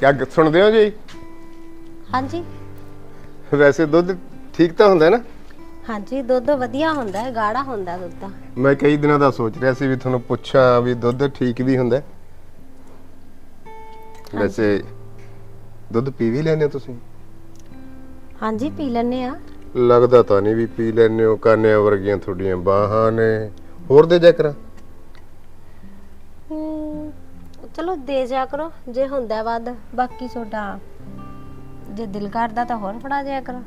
ਕਿਆ ਗ- ਸੁਣਦੇ ਹੋ ਜੀ? ਹਾਂਜੀ। ਵੈਸੇ ਦੁੱਧ ਠੀਕ ਤਾਂ ਹੁੰਦਾ ਨਾ? ਹਾਂਜੀ ਦੁੱਧ ਵਧੀਆ ਹੁੰਦਾ ਹੈ ਗਾੜਾ ਹੁੰਦਾ ਦੁੱਧ ਤਾਂ। ਮੈਂ ਕਈ ਦਿਨਾਂ ਦਾ ਸੋਚ ਰਿਹਾ ਸੀ ਵੀ ਤੁਹਾਨੂੰ ਪੁੱਛਾਂ ਵੀ ਦੁੱਧ ਠੀਕ ਵੀ ਹੁੰਦਾ ਹੈ? ਵੈਸੇ ਦੁੱਧ ਪੀ ਵੀ ਲੈਂਦੇ ਹੋ ਤੁਸੀਂ? ਹਾਂਜੀ ਪੀ ਲੈਨੇ ਆ ਲੱਗਦਾ ਤਾਂ ਨਹੀਂ ਵੀ ਪੀ ਲੈਂਦੇ ਹੋ ਕਾਨਿਆਂ ਵਰਗੀਆਂ ਤੁਹਾਡੀਆਂ ਬਾਹਾਂ ਨੇ। ਹੋਰ ਦੇ ਜਾ ਕਰਾਂ ਹਮ, ਚਲੋ ਦੇ ਜਾ ਕਰੋ ਜੇ ਹੁੰਦਾ ਵੱਧ। ਬਾਕੀ ਤੁਹਾਡਾ ਜੇ ਦਿਲ ਕਰਦਾ ਤਾਂ ਹੋਰ ਫੜਾ ਜਾਇਆ ਕਰੋ।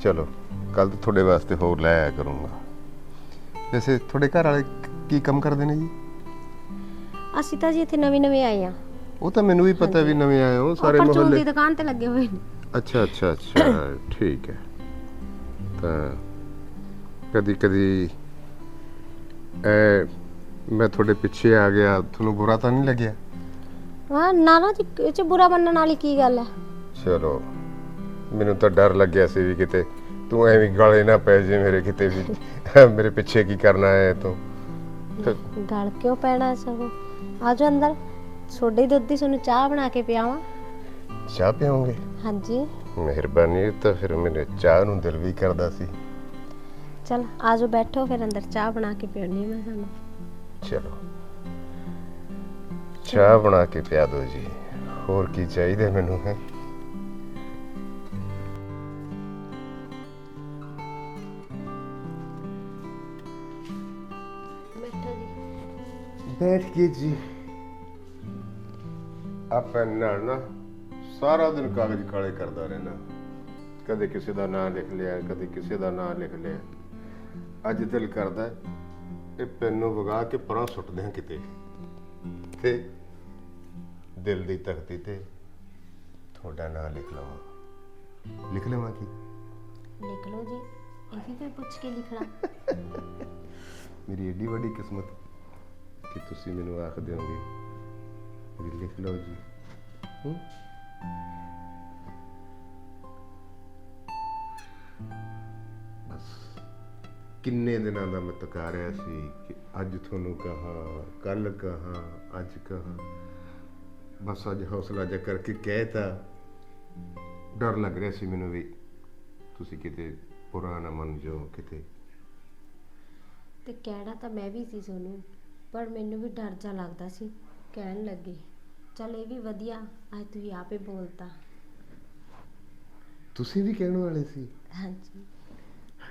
ਚਲੋ ਕੱਲ ਤੋਂ ਤੁਹਾਡੇ ਵਾਸਤੇ ਹੋਰ ਲੈ ਆਇਆ ਕਰੂੰਗਾ। ਵੈਸੇ ਤੁਹਾਡੇ ਘਰ ਵਾਲੇ ਕੀ ਕੰਮ ਕਰਦੇ ਨੇ ਜੀ? ਅਸੀਂ ਤਾਂ ਜੀ ਇੱਥੇ ਨਵੇਂ ਨਵੇਂ ਆਏ ਆ ਉਹ ਤਾਂ ਮੈਨੂੰ ਵੀ ਪਤਾ ਵੀ ਨਵੇਂ ਆਏ ਹੋ ਸਾਰੇ ਪਰਚੂਨ ਮੁਹੱਲੇ ਦੀ ਦੁਕਾਨ ਤੇ ਲੱਗੇ ਹੋਏ ਨੇ। ਅੱਛਾ ਅੱਛਾ ਅੱਛਾ ਠੀਕ ਹੈ। ਤਾਂ ਕਦੀ ਕਦੀ ਐ ਮੈਂ ਤੁਹਾਡੇ ਪਿੱਛੇ ਆ ਗਿਆ ਤੁਹਾਨੂੰ ਬੁਰਾ ਤਾਂ ਨਹੀਂ ਲੱਗਿਆ? ਹਾਂ ਨਾ ਨਾ ਜੀ ਇਹ ਚ ਬੁਰਾ ਮੰਨਣ ਵਾਲੀ ਕੀ ਗੱਲ ਹੈ? ਚਲੋ ਮੈਨੂੰ ਤਾਂ ਡਰ ਲੱਗਿਆ ਸੀ ਵੀ ਕਿਤੇ ਤੂੰ ਐਵੇਂ ਗਾਲੇ ਨਾ ਪੈ ਜੇ ਮੇਰੇ ਕਿਤੇ ਵੀ। ਮੇਰੇ ਪਿੱਛੇ ਕੀ ਕਰਨਾ ਹੈ ਤੂੰ? ਤੇ ਗਲ ਕਿਉਂ ਪੈਣਾ ਸਗੋਂ? ਆਜੋ ਅੰਦਰ ਛੋਡੇ ਦੁੱਧ ਦੀ ਤੁਹਾਨੂੰ ਚਾਹ ਬਣਾ ਕੇ ਪਿਆਵਾਂ। ਚਾਹ ਪੀਓਗੇ ਹਾਂਜੀ। ਮਿਹਰਬਾਨੀ ਇਹ ਤਾਂ ਫਿਰ ਮੇਰੇ ਚਾਹ ਨੂੰ ਦਿਲ ਵੀ ਕਰਦਾ ਸੀ। ਚਲ ਆਜੋ ਬੈਠੋ ਫਿਰ ਅੰਦਰ ਚਾਹ ਬਣਾ ਕੇ ਪਿਉਣੀ ਮੈਂ ਤੁਹਾਨੂੰ। ਚਲੋ। ਚਾਹ ਬਣਾ ਕੇ ਪਿਆ ਦਿਓ ਜੀ। ਹੋਰ ਕੀ ਚਾਹੀਦਾ ਮੈਨੂੰ ਹੈ? ਬੈਠੋ ਜੀ। ਬੈਠ ਕੇ ਜੀ। ਆਪਾਂ ਨਾਲ ਨਾ ਸਾਰਾ ਦਿਨ ਕਾਗਜ਼ ਕਾਲੇ ਕਰਦਾ ਰਹਿਣਾ। ਕਦੇ ਕਿਸੇ ਦਾ ਨਾਮ ਲਿਖ ਲਿਆ ਕਦੇ ਕਿਸੇ ਦਾ ਨਾਮ ਲਿਖ ਲਿਆ। ਅੱਜ ਦਿਲ ਕਰਦਾ ਹੈ, ਇਹ ਪੈਨ ਨੂੰ ਵਗਾ ਕੇ ਪਰਾਂ ਸੁੱਟਦੇ ਹਾਂ ਕਿਤੇ। ਤੇ ਦਿਲ ਦੀ ਤਖਤੀ ਤੇ ਤੁਹਾਡਾ ਨਾਮ ਲਿਖ ਲਵਾਂ। ਲਿਖ ਲਵਾਂ ਕੀ? ਲਿਖ ਲਓ ਜੀ ਇਹ ਕੋਈ ਪੁੱਛ ਕੇ ਲਿਖਣਾ। ਮੇਰੀ ਏਡੀ ਵੱਡੀ ਕਿਸਮਤ ਕਿ ਤੁਸੀਂ ਮੈਨੂੰ ਆਖ ਦਿਓਗੇ। ਵੀ ਲਿਖ ਲਓ ਜੀ। ਹੂੰ? ਬਸ ਕਿੰਨੇ ਦਿਨਾਂ ਦਾ ਮੈਂ ਤਕਾ ਰਿਹਾ ਸੀ ਕਿ ਅੱਜ ਤੁਹਾਨੂੰ ਕਹਾ ਕੱਲ ਕਹਾ ਅੱਜ ਕਹਾ। ਬਸ ਅੱਜ ਹੌਸਲਾ ਜਿਹਾ ਕਰਕੇ ਕਹਿਤਾ ਡਰ ਲੱਗ ਰਿਹਾ ਸੀ ਮੈਨੂੰ ਵੀ। ਤੁਸੀਂ ਕਿਤੇ ਪੁਰਾਣਾ ਮੰਨ ਜਾਓ ਕਿਤੇ। ਤੇ ਕਹਿਣਾ ਤਾਂ ਮੈਂ ਵੀ ਸੀ ਸੋਨੂੰ ਪਰ ਮੈਨੂੰ ਵੀ ਡਰ ਜਾ ਲੱਗਦਾ ਸੀ। ਕਹਿਣ ਲੱਗੀ ਚਲ ਇਹ ਵੀ ਵਧੀਆ ਅੱਜ ਤੁਸੀਂ ਆਪੇ ਬੋਲਤਾ। ਤੁਸੀਂ ਵੀ ਕਹਿਣ ਵਾਲੇ ਸੀ? ਹਾਂਜੀ।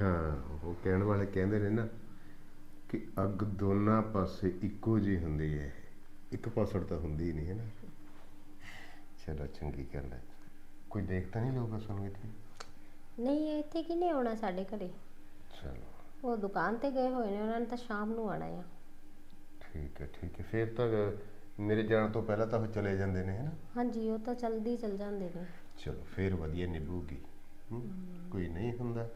ਹਾਂ ਉਹ ਕਹਿਣ ਵਾਲੇ ਕਹਿੰਦੇ ਨੇ ਨਾ ਕਿ ਅੱਗ ਦੋਨਾਂ ਪਾਸੇ ਇੱਕੋ ਜਿਹੀ ਹੁੰਦੀ ਹੈ। ਇੱਕ ਪਾਸੜ ਤਾਂ ਹੁੰਦੀ ਨਹੀਂ ਹੈ ਨਾ। ਚਲੋ ਚੰਗੀ ਗੱਲ ਹੈ। ਕੋਈ ਦੇਖਤਾ ਨਹੀਂ ਲੋਗਾ ਸੁਣ ਕੇ ਨਹੀਂ ਇੱਥੇ ਕਿਨੇ ਆਉਣਾ ਸਾਡੇ ਘਰੇ? ਚਲੋ। ਉਹ ਦੁਕਾਨ ਤੇ ਗਏ ਹੋਏ ਨੇ ਉਹਨਾਂ ਨੇ ਤਾਂ ਸ਼ਾਮ ਨੂੰ ਆਣਾ ਆ। ਠੀਕ ਹੈ ਠੀਕ ਹੈ। ਫਿਰ ਤਾਂ ਮੇਰੇ ਜਾਣ ਤੋਂ ਪਹਿਲਾਂ ਤਾਂ ਉਹ ਚਲੇ ਜਾਂਦੇ ਨੇ ਹੈ ਨਾ ਹਾਂਜੀ ਉਹ ਤਾਂ ਜਲਦੀ ਚਲ ਜਾਂਦੇ ਨੇ। ਚਲੋ ਫਿਰ ਵਧੀਆ ਨਿਭੂਗੀ। ਕੋਈ ਨਹੀਂ ਹੁੰਦਾ।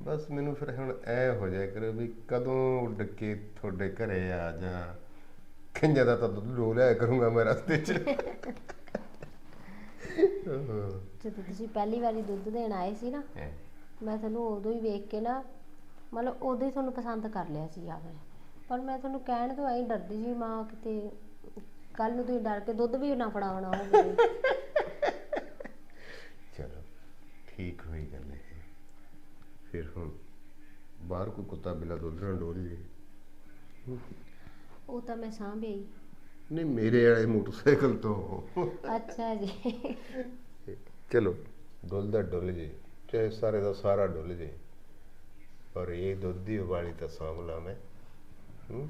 ਬਸ ਮੈਨੂੰ ਫਿਰ ਹੁਣ ਐ ਹੋ ਜਾਇਆ ਕਰੇ ਵੀ ਕਦੋਂ ਉੱਡ ਕੇ ਤੁਹਾਡੇ ਘਰੇ ਆ ਜਾ ਖੰਜਾ ਦਾ ਤਾਂ ਦੁੱਧ ਰੋ ਲਿਆ ਕਰੂੰਗਾ ਮੈਂ ਰਸਤੇ 'ਚ। ਹਾਂ। ਜਦੋਂ ਤੁਸੀਂ ਪਹਿਲੀ ਵਾਰੀ ਦੁੱਧ ਦੇਣ ਆਏ ਸੀ ਨਾ। ਮੈਂ ਤੁਹਾਨੂੰ ਉਦੋਂ ਹੀ ਵੇਖ ਕੇ ਨਾ ਮਤਲਬ ਉਦੋਂ ਹੀ ਤੁਹਾਨੂੰ ਪਸੰਦ ਕਰ ਲਿਆ ਸੀ ਆ ਮੈਂ ਪਰ ਮੈਂ ਤੁਹਾਨੂੰ ਕਹਿਣ ਤੋਂ ਐਂ ਡਰਦੀ ਸੀ ਮਾਂ ਕਿਤੇ ਕੱਲ ਨੂੰ ਤੁਸੀਂ ਡਰ ਕੇ ਦੁੱਧ ਵੀ ਨਾ ਫੜਾਉਣਾ ਹੋਵੇ ਚਲੋ ਠੀਕ ਹੋਈ ਗੱਲ ਹੈ ਫਿਰ ਹੁਣ ਬਾਹਰ ਕੋਈ ਕੁੱਤਾ ਬਿੱਲਾ ਦੁੱਧ ਨਾਲ ਡੋਲ ਜੇ ਉਹ ਤਾਂ ਮੈਂ ਸਾਂਭਿਆ ਹੀ। ਨਹੀਂ ਮੇਰੇ ਵਾਲੇ ਮੋਟਰਸਾਈਕਲ ਤੋਂ। ਅੱਛਾ ਜੀ। ਚਲੋ ਡੁੱਲਦਾ ਡੁੱਲ ਜੇ, ਚਾਹੇ ਸਾਰੇ ਦਾ ਸਾਰਾ ਡੁੱਲ ਜੇ, ਪਰ ਇਹ ਦੁੱਧ ਦੀ ਉਬਾਲੀ ਤਾਂ ਸਾਂਭ ਲਾਂ ਮੈਂ, ਹੂੰ?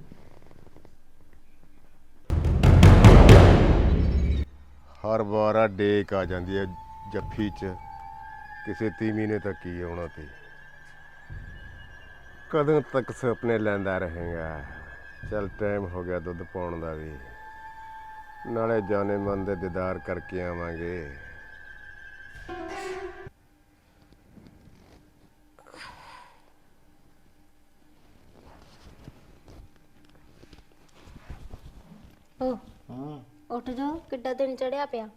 ਹਰ ਵਾਰ ਆ ਡੇਕ ਆ ਜਾਂਦੀ ਹੈ ਜੱਫੀ 'ਚ, ਕਿਸੇ ਤੀਵੀਂ ਨੇ ਤਾਂ ਕੀ ਆਉਣਾ ਤੇ। ਕਦੋਂ ਤੱਕ ਸੁਪਨੇ ਲੈਂਦਾ ਰਹੇਗਾ? ਚਲ ਟਾਈਮ ਹੋ ਗਿਆ ਦੁੱਧ ਪਾਉਣ ਦਾ ਵੀ। ਨਾਲੇ ਜਾਣੇ ਮਨ ਦੇ ਦੀਦਾਰ ਕਰਕੇ ਆਵਾਂਗੇ ਓ ਹਾਂ ਉੱਠ ਜਾਓ ਕਿੱਡਾ ਦਿਨ ਚੜਿਆ ਪਿਆ।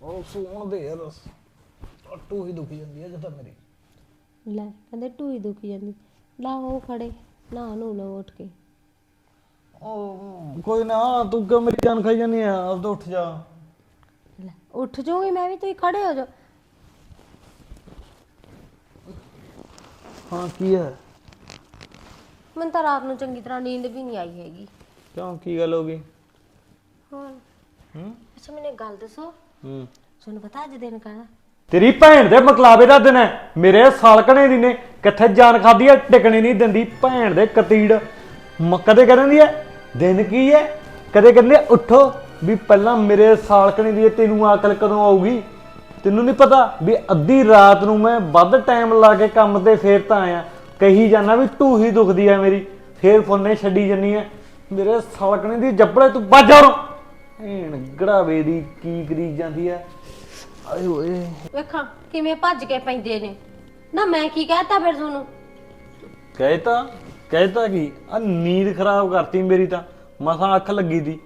ਉਹ ਸੌਣ ਦੇ ਯਾਰ ਟੱਟੂ ਹੀ ਦੁਖੀ ਜਾਂਦੀ ਹੈ ਜਦ ਮੇਰੀ। ਲੈ ਕਹਿੰਦੇ ਢੂਈ ਦੁਖੀ ਜਾਂਦੀ। ਲਾ ਉਹ ਖੜੇ ਨਾ ਨੂੰ ਲੋ ਉੱਠ ਕੇ। ਉਹ ਕੋਈ ਨਾ ਤੂੰ ਕਿਉਂ ਮੇਰੀ ਜਾਨ ਖਾਈ ਜਾਂਦੀ ਆ? ਆਪ ਤਾਂ ਉੱਠ ਜਾ। ਲੈ ਉੱਠ ਜਾਊਂਗੀ ਮੈਂ ਵੀ ਤੁਸੀਂ ਖੜੇ ਹੋ ਜਾਓ। ਹਾਂ ਕੀ ਹੈ? ਮੈਨੂੰ ਤਾਂ ਰਾਤ ਨੂੰ ਚੰਗੀ ਤਰ੍ਹਾਂ ਨੀਂਦ ਵੀ ਨਹੀਂ ਆਈ ਹੈਗੀ। ਕਿਉਂ ਕੀ ਗੱਲ ਹੋ ਗਈ? ਹੋਰ? ਹੂੰ? ਅੱਛਾ ਮੈਨੂੰ ਇੱਕ ਗੱਲ ਦੱਸੋ। ਹੂੰ। ਤੁਹਾਨੂੰ ਪਤਾ ਅੱਜ ਦਿਨ ਕਾਹਦਾ? ਤੇਰੀ ਭੈਣ ਦੇ ਮਕਲਾਵੇ ਦਾ ਦਿਨ ਹੈ। ਮੇਰੇ ਸਾਲਕਣੇ ਦੀ ਨੇ ਕਿੱਥੇ ਜਾਨ ਖਾਦੀ ਹੈ ਟਿਕਣੀ ਨਹੀਂ ਦਿੰਦੀ ਭੈਣ ਦੇ ਕਤੀੜ। ਮ- ਕਦੇ ਕਹਿੰਦੀ ਹੈ ਦਿਨ ਕੀ ਹੈ? ਕਦੇ ਕਹਿੰਦੀ ਉੱਠੋ ਵੀ ਪਹਿਲਾਂ ਮੇਰੇ ਸਾਲਕਣੇ ਦੀ ਤੈਨੂੰ ਅਕਲ ਕਦੋਂ ਆਊਗੀ? ਤੈਨੂੰ ਨਹੀਂ ਪਤਾ ਵੀ ਅੱਧੀ ਰਾਤ ਨੂੰ ਮੈਂ ਵੱਧ ਟਾਈਮ ਲਾ ਕੇ ਕੰਮ ਤੇ ਫੇਰ ਤਾਂ ਆਇਆ। ਕਹੀ ਜਾਣਾ ਵੀ ਢੂਹੀ ਦੁਖਦੀ ਹੈ ਮੇਰੀ। ਫੇਰ ਫੋਨੇ ਛੱਡੀ ਜੰਨੀ ਹੈ। ਮੇਰੇ ਸਾਲਕਣੇ ਦੀ ਜੱਬੜੇ ਤੂੰ ਬਾਜਾ ਭੈਣ ਗੜਾਵੇ ਦੀ ਕੀ ਕਰੀ ਜਾਂਦੀ ਹੈ ਆਏ ਓਏ ਵੇਖਾਂ ਕਿਵੇਂ ਭੱਜ ਕੇ ਪੈਂਦੇ ਨੇ। ਨਾ ਮੈਂ ਕੀ ਕਹਿਤਾ ਫਿਰ ਤੁਹਾਨੂੰ? ਕਹਿਤਾ? ਕਹਿਤਾ ਕੀ? ਆ ਨੀਂਦ ਖਰਾਬ ਕਰਤੀ ਮੇਰੀ ਤਾਂ। ਮਸਾਂ ਅੱਖ ਲੱਗੀ ਦੀ।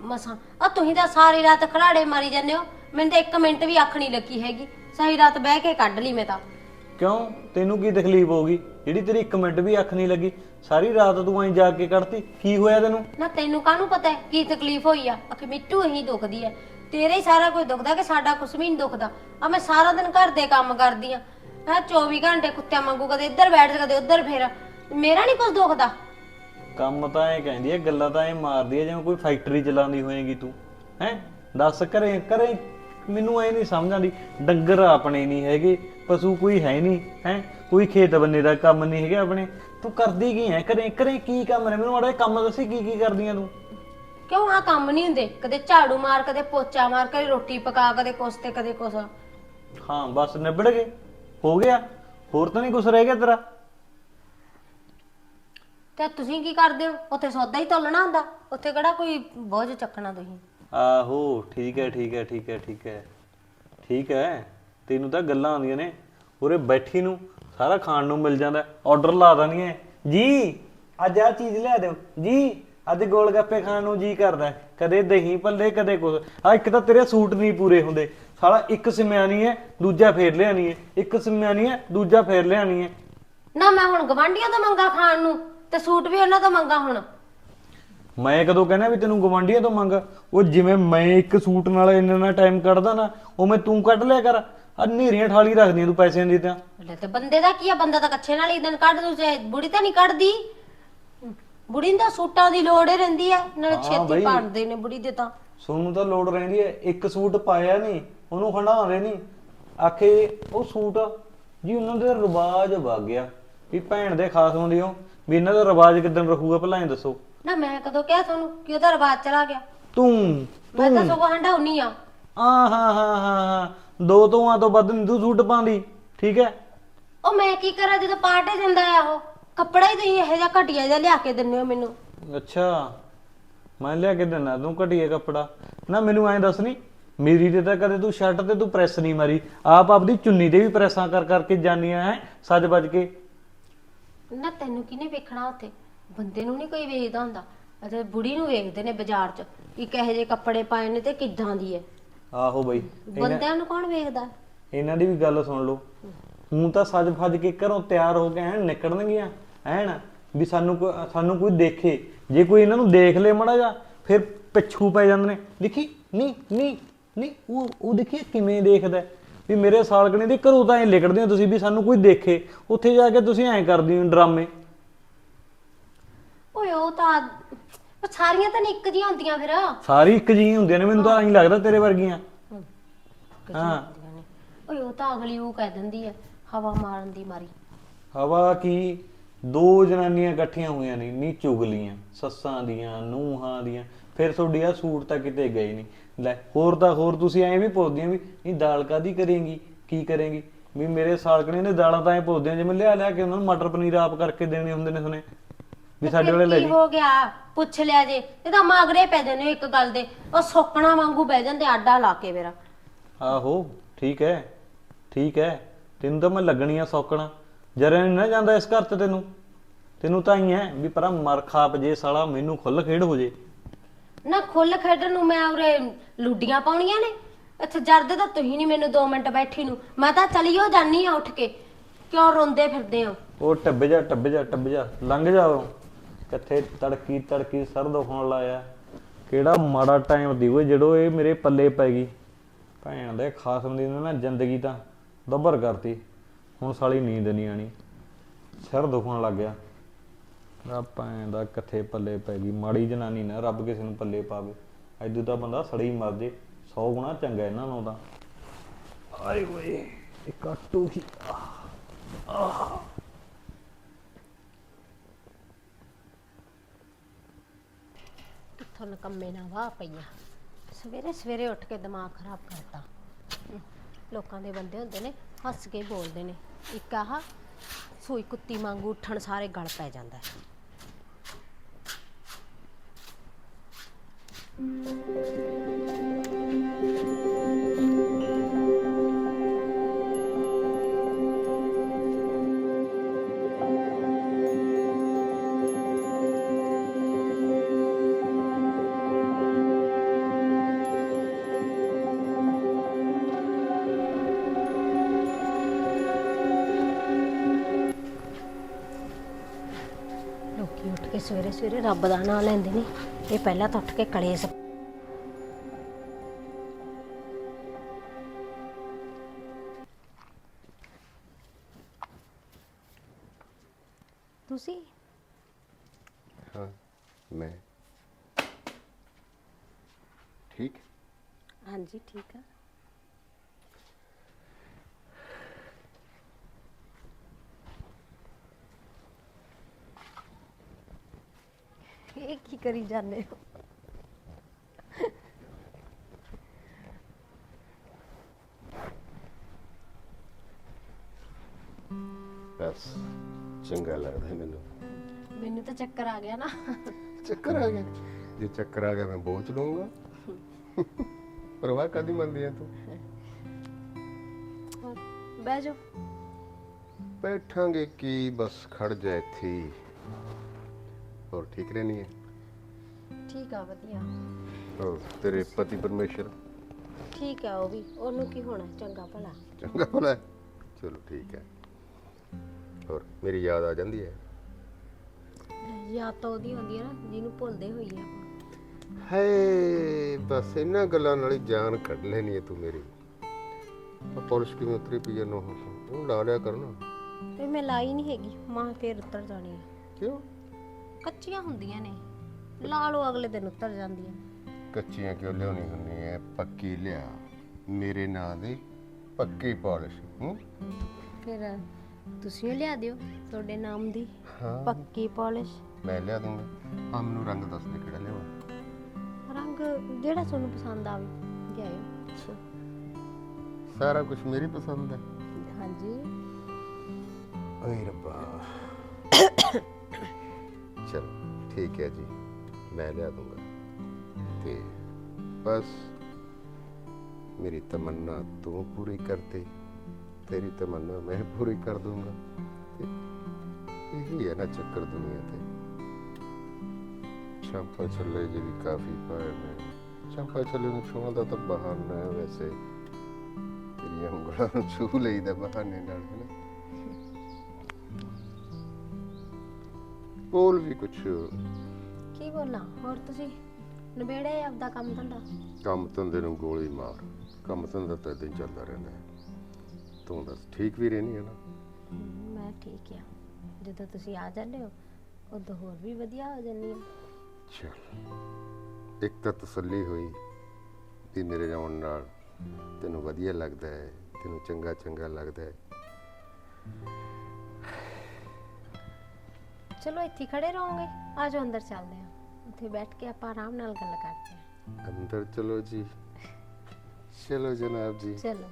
ਮਸਾਂ ਆ ਤੁਸੀਂ ਤਾਂ ਸਾਰੀ ਰਾਤ ਖੜਾੜੇ ਮਾਰੀ ਜਾਂਦੇ ਹੋ। ਮੈਨੂੰ ਤਾਂ ਇੱਕ ਮਿੰਟ ਵੀ ਅੱਖ ਨਹੀਂ ਲੱਗੀ ਹੈਗੀ। ਸਾਰੀ ਰਾਤ ਬਹਿ ਕੇ ਕੱਢ ਲਈ ਮੈਂ ਤਾਂ। ਕਿਉਂ? ਤੈਨੂੰ ਕੀ ਤਕਲੀਫ ਹੋ ਗਈ? ਜਿਹੜੀ ਤੇਰੀ ਇੱਕ ਮਿੰਟ ਵੀ ਅੱਖ ਨਹੀਂ ਲੱਗੀ। ਸਾਰੀ ਰਾਤ ਤੂੰ ਐਂ ਜਾ ਕੇ ਕੱਢਤੀ। ਕੀ ਹੋਇਆ ਤੈਨੂੰ? ਨਾ ਤੈਨੂੰ ਕਾਹਨੂੰ ਪਤਾ ਹੈ ਕੀ ਤਕਲੀਫ ਹੋਈ ਆ? ਅਖੇ ਮਿੱਟੂ ਹੀ ਦੁਖਦੀ ਹੈ ਤੇਰੇ ਹੀ ਸਾਰਾ ਕੁਝ ਦੁਖਦਾ ਕਿ ਸਾਡਾ ਕੁਝ ਵੀ ਨਹੀਂ ਦੁਖਦਾ। ਆ ਮੈਂ ਸਾਰਾ ਦਿਨ ਘਰ ਦੇ ਕੰਮ ਕਰਦੀ ਆ। ਮੈਂ 24 ਘੰਟੇ ਕੁੱਤਿਆਂ ਵਾਂਗੂ ਕਦੇ ਇੱਧਰ ਬੈਠ ਜਾ ਕਦੇ ਉੱਧਰ ਫੇਰ ਮੇਰਾ ਨਹੀਂ ਕੁਝ ਦੁਖਦਾ। ਕੰਮ ਤਾਂ ਐ ਕਹਿੰਦੀ ਐ ਗੱਲਾਂ ਤਾਂ ਐ ਮਾਰਦੀ ਐ ਜਿਵੇਂ ਕੋਈ ਫੈਕਟਰੀ ਚਲਾਉਂਦੀ ਹੋਏਗੀ ਤੂੰ। ਹੈ? ਦੱਸ ਕਰੇ ਕਰੇ ਮੈਨੂੰ ਐ ਨਹੀਂ ਸਮਝ ਆਉਂਦੀ ਡੰਗਰ ਆਪਣੇ ਨਹੀਂ ਹੈਗੇ ਪਸ਼ੂ ਕੋਈ ਹੈ ਨਹੀਂ ਹੈ? ਕੋਈ ਖੇਤ ਬੰਨੇ ਦਾ ਕੰਮ ਨਹੀਂ ਹੈਗਾ ਆਪਣੇ। ਤੂੰ ਕਰਦੀ ਕੀ ਐ? ਕਰੇ ਕਰੇ ਕੀ ਕੰਮ ਨੇ? ਮੈਨੂੰ ਮਾੜਾ ਜਿਹਾ ਕੰਮ ਦੱਸੀ ਕੀ ਕੀ ਕਰਦੀਆਂ ਤੂੰ? ਕਿਉਂ ਆ ਕੰਮ ਨਹੀਂ ਹੁੰਦੇ? ਕਦੇ ਝਾੜੂ ਮਾਰ ਕਦੇ ਪੋਚਾ ਮਾਰ ਕਦੇ ਰੋਟੀ ਪਕਾ ਕਦੇ ਕੁਛ ਤੇ ਕਦੇ ਕੁਛ। ਹਾਂ ਬਸ ਨਿਬੜ ਗਏ। ਹੋ ਗਿਆ? ਹੋਰ ਤਾਂ ਨਹੀਂ ਕੁਛ ਰਹਿ ਗਿਆ ਤੇਰਾ? ਤੇ ਤੁਸੀਂ ਕੀ ਕਰਦੇ ਹੋ? ਉੱਥੇ ਸੌਦਾ ਹੀ ਤੋਲਣਾ ਹੁੰਦਾ। ਉੱਥੇ ਕਿਹੜਾ ਕੋਈ ਬੋਝ ਚੱਕਣਾ ਤੁਸੀਂ? ਆਹੋ, ਠੀਕ ਹੈ ਠੀਕ ਹੈ ਠੀਕ ਹੈ ਠੀਕ ਹੈ। ਠੀਕ ਹੈ, ਤੈਨੂੰ ਤਾਂ ਗੱਲਾਂ ਆਉਂਦੀਆਂ ਨੇ। ਉਰੇ ਬੈਠੀ ਨੂੰ ਸਾਰਾ ਖਾਣ ਨੂੰ ਮਿਲ ਜਾਂਦਾ। ਆਰਡਰ ਲਾ ਦਣੀਆਂ ਜੀ, ਅੱਜ ਆ ਚੀਜ਼ ਲਿਆ ਦਿਓ। ਜੀ, ਅੱਜ ਗੋਲ ਗੱਪੇ ਖਾਣ ਨੂੰ ਜੀ ਕਰਦਾ ਹੈ। ਕਦੇ ਦਹੀਂ ਭੱਲੇ, ਕਦੇ ਕੁਝ ਆ ਇੱਕ ਤਾਂ ਤੇਰੇ ਸੂਟ ਨਹੀਂ ਪੂਰੇ ਹੁੰਦੇ। ਸਾਲਾ ਇੱਕ ਸਿਮਿਆਣੀ ਹੈ, ਦੂਜਾ ਫੇਰ ਲਿਆਣੀ ਹੈ। ਇੱਕ ਸਿਮਿਆਣੀ ਹੈ, ਦੂਜਾ ਫੇਰ ਲਿਆਣੀ ਹੈ। ਨਾ ਮੈਂ ਹੁਣ ਗਵਾਂਢੀਆਂ ਤੋਂ ਮੰਗਾ ਖਾਣ ਨੂੰ ਤੇ ਸੂਟ ਵੀ ਉਹਨਾਂ ਤੋਂ ਮੰਗਾ ਹੁਣ। ਮੈਂ ਕਦੋਂ ਕਹਿੰਦਾ ਵੀ ਤੈਨੂੰ ਗਵਾਂਢੀਆਂ ਤੋਂ ਮੰਗ? ਉਹ ਜਿਵੇਂ ਮੈਂ ਇੱਕ ਸੂਟ ਨਾਲ ਇੰਨਾ ਨਾ ਟਾਈਮ ਕੱਢਦਾ ਨਾ ਉਵੇਂ ਤੂੰ ਕੱਢ ਲਿਆ ਕਰ। ਆ ਨੇਰੀਆਂ ਠਾਲੀ ਰੱਖਦੀਆਂ ਤੂੰ ਪੈਸਿਆਂ ਦੀ ਤਾਂ। ਲੈ ਤੇ ਬੰਦੇ ਦਾ ਕੀ ਆ? ਬੰਦਾ ਤਾਂ ਕੱਛੇ ਨਾਲ ਹੀ ਦਿਨ ਕੱਢ ਦੂ ਜੇ ਬੁੜੀ ਤਾਂ ਨਹੀਂ ਕੱਢਦੀ। ਬੁੜੀ ਨੂੰ ਤਾਂ ਸੂਟਾਂ ਦੀ ਲੋੜ ਹੀ ਰਹਿੰਦੀ ਆ ਨਾਲੇ ਛੇਤੀ ਬਈ। ਪਾੜਦੇ ਨੇ ਬੁੜੀ ਦੇ ਤਾਂ। ਸੋਨੂੰ ਤਾਂ ਲੋੜ ਰਹਿੰਦੀ ਹੈ ਇੱਕ ਸੂਟ ਪਾਇਆ ਨਹੀਂ ਉਹਨੂੰ ਹੰਡਾਉਂਦੇ ਨਹੀਂ। ਆਖੇ ਉਹ ਸੂਟ ਜੀ ਉਹਨਾਂ ਦੇ ਰਿਵਾਜ ਵਗ ਗਿਆ ਵੀ ਭੈਣ ਦੇ ਖਾਸ ਹੁੰਦੀ ਹੋ ਵੀ ਇਹਨਾਂ ਦਾ ਰਿਵਾਜ ਕਿਦਾਂ ਰਹੂਗਾ ਇਹ ਦੱਸੋ। ਨਾ ਮੈਂ ਕਦੋਂ ਕਿਹਾ ਤੁਹਾਨੂੰ ਕਿ ਉਹਦਾ ਰਿਵਾਜ ਚਲਾ ਗਿਆ? ਤੂੰ ਮੈਂ ਤਾਂ ਸਗੋਂ ਹੰਡਾਉਣੀ ਆ। ਆ ਹਾਂ ਹਾਂ ਹਾਂ ਹਾਂ। ਦੋ ਤੋਆਂ ਤੋਂ ਵੱਧ ਨਹੀਂ ਤੂੰ ਸੂਟ ਪਾਉਂਦੀ ਠੀਕ ਹੈ? ਉਹ ਮੈਂ ਕੀ ਕਰਾਂ ਜਦੋਂ ਪਾਟੇ ਜਾਂਦਾ ਆ ਉਹ? ਕੱਪੜਾ ਹੀ ਤੁਸੀਂ ਇਹੋ ਜਿਹਾ ਘਟੀਆ ਜਿਹਾ ਲਿਆ ਕੇ ਦਿੰਦੇ ਹੋ ਮੈਨੂੰ। ਅੱਛਾ। ਮੈਂ ਲਿਆ ਕੇ ਦਿੰਦਾ ਤੂੰ ਘਟੀਆ ਕੱਪੜਾ। ਨਾ ਮੈਨੂੰ ਐਂ ਦੱਸ ਨਹੀਂ ਮੇਰੀ ਤੇ ਤਾਂ ਕਦੇ ਤੂੰ ਸ਼ਰਟ ਤੇ ਤੂੰ ਪ੍ਰੈਸ ਨਹੀਂ ਮਾਰੀ। ਆਪ ਆਪਦੀ ਚੁੰਨੀ ਤੇ ਵੀ ਪ੍ਰੈਸਾਂ ਕਰ ਕਰਕੇ ਜਾਨੀਆਂ ਹੈ ਸੱਜ ਵੱਜ ਕੇ। ਨਾ ਤੈਨੂੰ ਕਿਹਨੇ ਵੇਖਣਾ ਉੱਥੇ? ਬੰਦੇ ਨੂੰ ਨਹੀਂ ਕੋਈ ਵੇਖਦਾ ਹੁੰਦਾ। ਅਤੇ ਬੁੜੀ ਨੂੰ ਵੇਖਦੇ ਨੇ ਬਾਜ਼ਾਰ 'ਚ ਕਿ ਕਿਹੋ ਜਿਹੇ ਕੱਪੜੇ ਪਾਏ ਨੇ ਤੇ ਕਿੱਦਾਂ ਦੀ ਹੈ ਆਹੋ ਬਈ ਬੰਦਿਆਂ ਨੂੰ ਕੌਣ ਵੇਖਦਾ? ਇਹਨਾਂ ਦੀ ਵੀ ਗੱਲ ਸੁਣ ਲਓ। ਹੁਣ ਤਾਂ ਸੱਜ ਫੱਜ ਕੇ ਘਰੋਂ ਤਿਆਰ ਹੋ ਕੇ ਐਨ ਨਿਕਲਣਗੀਆਂ ਐਨ ਵੀ ਸਾਨੂੰ ਕੋਈ ਸਾਨੂੰ ਕੋਈ ਦੇਖੇ। ਜੇ ਕੋਈ ਇਹਨਾਂ ਨੂੰ ਦੇਖ ਲੇ ਮੜਾ ਜਾ ਫਿਰ ਪਿੱਛੂ ਪੈ ਜਾਂਦੇ ਨੇ। ਦੇਖੀ ਨਹੀਂ ਨਹੀਂ ਨਹੀਂ ਉਹ ਉਹ ਦੇਖੀ ਕਿਵੇਂ ਦੇਖਦਾ ਹੈ। ਵੀ ਮੇਰੇ ਸਾਲਕਣੇ ਦੇ ਘਰੋਂ ਤਾਂ ਐ ਲਿਖੜਦੇ ਹੋ ਤੁਸੀਂ ਵੀ ਸਾਨੂੰ ਕੋਈ ਦੇਖੇ। ਉੱਥੇ ਜਾ ਕੇ ਤੁਸੀਂ ਐਂ ਕਰਦੇ ਹੋ ਡਰਾਮੇ। ਉਹ ਤਾਂ ਉਹ ਸਾਰੀਆਂ ਤਾਂ ਨੀ ਇੱਕ ਜਿਹੀਆਂ ਹੁੰਦੀਆਂ ਫਿਰ। ਸਾਰੀ ਇੱਕ ਜਿਹੀ ਹੁੰਦੀਆਂ ਨੇ ਮੈਨੂੰ ਤਾਂ ਐਂ ਲੱਗਦਾ ਤੇਰੇ ਵਰਗੀਆਂ। ਹਾਂ ਓਏ ਉਹ ਤਾਂ ਅਗਲੀ ਉਹ ਕਹਿ ਦਿੰਦੀ ਹੈ ਹਵਾ ਮਾਰਨ ਦੀ ਮਾਰੀ। ਹਵਾ ਕੀ? ਦੋ ਜਨਾਨੀਆਂ ਇਕੱਠੀਆਂ ਹੋਈਆਂ ਨੇ ਨੀ ਚੁਗਲੀਆਂ ਸੱਸਾਂ ਦੀਆਂ ਨੂੰਹਾਂ ਦੀਆਂ। ਫਿਰ ਤੁਹਾਡੀ ਆ ਸੂਟ ਤਾਂ ਕਿਤੇ ਗਏ ਨਹੀਂ। ਲੈ ਹੋਰ ਤਾਂ ਹੋਰ ਤੁਸੀਂ ਐਂ ਵੀ ਪੁੱਛਦੀਆਂ ਵੀ ਇਹ ਦਾਲ ਕਾਦੀ ਕਰੇਂਗੀ? ਕੀ ਕਰੇਂਗੀ? ਵੀ ਮੇਰੇ ਸਾਲਕਣੇ ਨੇ ਦਾਲਾਂ ਤਾਂ ਐਂ ਪੁੱਛਦੀਆਂ ਜਿਵੇਂ ਲਿਆ ਲਿਆ ਕੇ ਉਹਨਾਂ ਨੂੰ ਮਟਰ ਪਨੀਰ ਆਪ ਕਰਕੇ ਦੇਣੇ ਹੁੰਦੇ ਨੇ ਸੁਨੇ। ਵੀ ਸਾਡੇ ਫਿਰ ਵਾਲੇ ਲੈ ਕੀ ਜੀ। ਹੋ ਗਿਆ? ਪੁੱਛ ਲਿਆ ਜੇ। ਇਹ ਤਾਂ ਮਾਗਰੇ ਪੈ ਜਾਂਦੇ ਨੇ ਇੱਕ ਗੱਲ ਦੇ। ਉਹ ਸੋਕਣਾ ਵਾਂਗੂ ਬਹਿ ਜਾਂਦੇ ਆਡਾ ਲਾ ਕੇ ਮੇਰਾ। ਆਹੋ ਠੀਕ ਹੈ ਠੀਕ ਹੈ ਤੈਨੂੰ ਤਾਂ ਮੈਂ ਲੱਗਣੀ ਆ ਸੌਕਣਾ। ਜਰਾ ਨਹੀਂ ਨਾ ਜਾਂਦਾ ਇਸ ਘਰ ਤੇ ਤੈਨੂੰ। ਤੈਨੂੰ ਤਾਂ ਹੀ ਹੈ ਵੀ ਪਰਾਂ ਮਰ ਖਾਪ ਜੇ ਸਾਲਾ ਮੈਨੂੰ ਖੁੱਲ ਖੇਡ ਹੋ ਜੇ। ਨਾ ਖੁੱਲ ਖੇਡਣ ਨੂੰ ਮੈਂ ਉਰੇ ਲੁੱਡੀਆਂ ਪਾਉਣੀਆਂ ਨੇ। ਇੱਥੇ ਜਰਦੇ ਤਾਂ ਤੁਸੀਂ ਨਹੀਂ ਮੈਨੂੰ 2 ਮਿੰਟ ਬੈਠੀ ਨੂੰ। ਮੈਂ ਤਾਂ ਚਲੀਓ ਜਾਨੀ ਆ ਉੱਠ ਕੇ। ਕਿਉਂ ਰੋਂਦੇ ਫਿਰਦੇ ਹੋ? ਉਹ ਟੱਬ ਜਾ ਟੱਬ ਜਾ ਟੱਬ ਜਾ। ਲੰਘ ਜਾ ਉਰੋਂ। ਕਿੱਥੇ ਤੜਕੀ ਤੜਕੀ ਸਰ ਦੁਖਣ ਲਾਇਆ। ਕਿਹੜਾ ਮਾੜਾ ਟਾਈਮ ਦੀ ਓਏ ਜਿਹੜੋ ਇਹ ਮੇਰੇ ਪੱਲੇ ਪੈ ਗਈ। ਭੈਣ ਦੇ ਖਾਸਮ ਦੀ ਨਾ ਜ਼ਿੰਦਗੀ ਤਾਂ ਦੱਬਰ ਕਰਤੀ। ਹੁਣ ਸਾਲੀ ਨੀਂਦ ਨਹੀਂ ਆਣੀ ਸਿਰ ਦੁਖਣ ਲੱਗ ਗਿਆ। ਆ ਭੈਣ ਦਾ ਕਿੱਥੇ ਪੱਲੇ ਪੈ ਗਈ। ਮਾੜੀ ਜਨਾਨੀ ਨਾ ਰੱਬ ਕਿਸੇ ਨੂੰ ਪੱਲੇ ਪਾਵੇ। ਐਦੂ ਦਾ ਬੰਦਾ ਸੜੀ ਮਰ ਜੇ। 100 ਗੁਣਾ ਚੰਗਾ ਇਹਨਾਂ ਨੂੰ ਤਾਂ। ਆਏ ਹੋਏ ਇਹ ਕਾਟੂ ਹੀ। ਕਿੱਥੋਂ ਨਕੰਮੇ ਨਾ ਵਾਹ ਪਈਆਂ। ਸਵੇਰੇ ਸਵੇਰੇ ਉੱਠ ਕੇ ਦਿਮਾਗ ਖਰਾਬ ਕਰਤਾ। ਹਮ, ਲੋਕਾਂ ਦੇ ਬੰਦੇ ਹੁੰਦੇ ਨੇ ਹੱਸ ਕੇ ਬੋਲਦੇ ਨੇ। ਇੱਕ ਆਹ ਸੂਈ ਕੁੱਤੀ ਵਾਂਗੂ ਉੱਠਣ ਸਾਰੇ ਗਲ ਪੈ ਜਾਂਦਾ ਹੈ। ਸਵੇਰੇ ਰੱਬ ਦਾ ਨਾਮ ਲੈਂਦੇ ਨੇ। ਇਹ ਪਹਿਲਾਂ ਤਾਂ ਉੱਠ ਕੇ ਕਲੇਸ਼ ਇਹ ਕੀ ਕਰੀ ਜਾਂਦੇ ਹੋ? ਬਸ ਚੰਗਾ ਲੱਗਦਾ ਮੈਨੂੰ। ਮੈਨੂੰ ਤਾਂ ਚੱਕਰ ਆ ਗਿਆ ਨਾ। ਚੱਕਰ ਆ ਗਿਆ? ਜੇ ਚੱਕਰ ਆ ਗਿਆ ਮੈਂ ਬੋਝ ਲਊਂਗਾ। ਪਰਵਾਹ ਕਦੀ ਮੰਨਦੀ ਹੈ ਤੂੰ? ਬਹਿ ਜਾਓ। ਬੈਠਾਂਗੇ ਕੀ? ਬਸ ਖੜ ਜਾ ਇੱਥੇ ਹੀ। ਹੋਰ ਠੀਕ ਰਹਿਣੀ ਹੈ? ਠੀਕ ਆ ਵਧੀਆ। ਹੋਰ ਤੇਰੇ ਪਤੀ ਪਰਮੇਸ਼ਰ? ਠੀਕ ਆ ਉਹ ਵੀ। ਉਹਨੂੰ ਕੀ ਹੋਣਾ ਚੰਗਾ ਭਲਾ। ਚੰਗਾ ਭਲਾ ਹੈ? ਚਲੋ ਠੀਕ ਹੈ। ਹੋਰ ਮੇਰੀ ਯਾਦ ਆ ਜਾਂਦੀ ਹੈ? ਯਾਦ ਤਾਂ ਉਹਦੀ ਹੁੰਦੀ ਹੈ ਨਾ ਜਿਹਨੂੰ ਭੁੱਲਦੇ ਹੋਈਏ ਆਪਾਂ ਹੇ ਬਸ ਇਹਨਾਂ ਗੱਲਾਂ ਨਾਲ ਹੀ ਜਾਨ ਕੱਢ ਲੈਣੀ ਹੈ ਤੂੰ ਮੇਰੀ। ਆ ਪੁਲਿਸ ਕਿਵੇਂ ਉਤਰੀ ਪਈ ਹੈ ਨੋ ਉਹ ਲਾ ਲਿਆ ਕਰਨਾ। ਤੇ ਮੈਂ ਲਾਈ ਨਹੀਂ ਹੈਗੀ ਮਾਂ ਫੇਰ ਉੱਤਰ ਜਾਣੀ ਆ। ਕਿਉਂ? ਕੱਚੀਆਂ ਹੁੰਦੀਆਂ ਨੇ। ਲਾ ਲਓ ਅਗਲੇ ਦਿਨ ਉੱਤਰ ਜਾਂਦੀਆਂ। ਕੱਚੀਆਂ ਕਿਉਂ ਲਿਆਉਣੀ ਹੁੰਦੀ ਹੈ ਪੱਕੀ ਲਿਆ। ਮੇਰੇ ਨਾਂ ਦੀ ਪੱਕੀ ਪਾਲਿਸ਼ ਹੂੰ? ਫਿਰ ਤੁਸੀਂ ਉਹ ਲਿਆ ਦਿਓ ਤੁਹਾਡੇ ਨਾਮ ਦੀ ਹਾਂ। ਪੱਕੀ ਪਾਲਿਸ਼। ਮੈਂ ਲਿਆ ਦੂੰਗਾ। ਆ ਮੈਨੂੰ ਰੰਗ ਦੱਸ ਦੇ ਕਿਹੜਾ ਲਿਆਵਾਂ ਰੰਗ ਜਿਹੜਾ ਤੁਹਾਨੂੰ ਪਸੰਦ ਆਵੇ ਲਿਆਇਓ। ਸਾਰਾ ਕੁਝ ਮੇਰੀ ਪਸੰਦ ਹੈ। ਹਾਂਜੀ। ਓਏ ਰੱਬਾ। ਚਲ, ਠੀਕ ਹੈ ਜੀ, ਮੈਂ ਲਿਆ ਦੂੰਗਾ ਤੇ ਬਸ, ਮੇਰੀ ਤਮੰਨਾ ਤੂੰ ਪੂਰੀ ਕਰਤੇ ਤੇਰੀ ਤਮੰਨਾ ਮੈਂ ਪੂਰੀ ਕਰ ਦੂੰਗਾ ਤੇ ਇਹੀ ਹੈ ਨਾ ਚੱਕਰ ਦੁਨੀਆ ਤੇ। ਚੰਪਾ ਛੱਲੇ ਜੀ ਵੀ ਕਾਫੀ ਪਾਏ ਨੇ ਚੰਪਾ ਛੱਲੇ ਨੂੰ ਛੂਹਣ ਦਾ ਤਾਂ ਬਹਾਨਾ ਹੈ ਵੈਸੇ। ਤੇਰੀਆਂ ਉਂਗਲਾਂ ਨੂੰ ਛੂਹ ਲਈਦਾ ਬਹਾਨੇ ਨਾਲ, ਹੈ ਨਾ? ਬੋਲ ਵੀ ਕੁਛ। ਕੀ ਬੋਲਾਂ? ਹੋਰ ਤੁਸੀਂ? ਨਿਬੇੜੇ ਆਪਦਾ ਕੰਮ ਧੰਦਾ? ਕੰਮ ਧੰਦੇ ਨੂੰ ਗੋਲੀ ਮਾਰ। ਕੰਮ ਧੰਦਾ ਤਾਂ ਹੀ ਚੱਲਦਾ ਰਹਿੰਦਾ ਹੈ। ਤੂੰ ਦੱਸ ਠੀਕ ਵੀ ਰਹਿਣੀ ਹੈ ਨਾ? ਮੈਂ ਠੀਕ ਆ ਜਦੋਂ ਤੁਸੀਂ ਆ ਜਾਂਦੇ ਹੋ ਉਦੋਂ ਹੋਰ ਵੀ ਵਧੀਆ ਹੋ ਜਾਂਦੀ ਆ ਚਲ ਇੱਕ ਤਾਂ ਤਸੱਲੀ ਹੋਈ ਵੀ ਮੇਰੇ ਆਉਣ ਨਾਲ ਤੈਨੂੰ ਵਧੀਆ ਲੱਗਦਾ ਹੈ ਤੈਨੂੰ ਚੰਗਾ ਚੰਗਾ ਲੱਗਦਾ ਹੈ। ਚਲੋ ਇੱਥੇ ਹੀ ਖੜੇ ਰਹੋਗੇ। ਆ ਜਾਓ ਅੰਦਰ ਚੱਲਦੇ ਆ ਉੱਥੇ ਬੈਠ ਕੇ ਆਪਾਂ ਆਰਾਮ ਨਾਲ ਗੱਲ ਕਰਦੇ ਆ ਅੰਦਰ ਚਲੋ ਜੀ। ਚਲੋ ਜਨਾਬ ਜੀ। ਚਲੋ।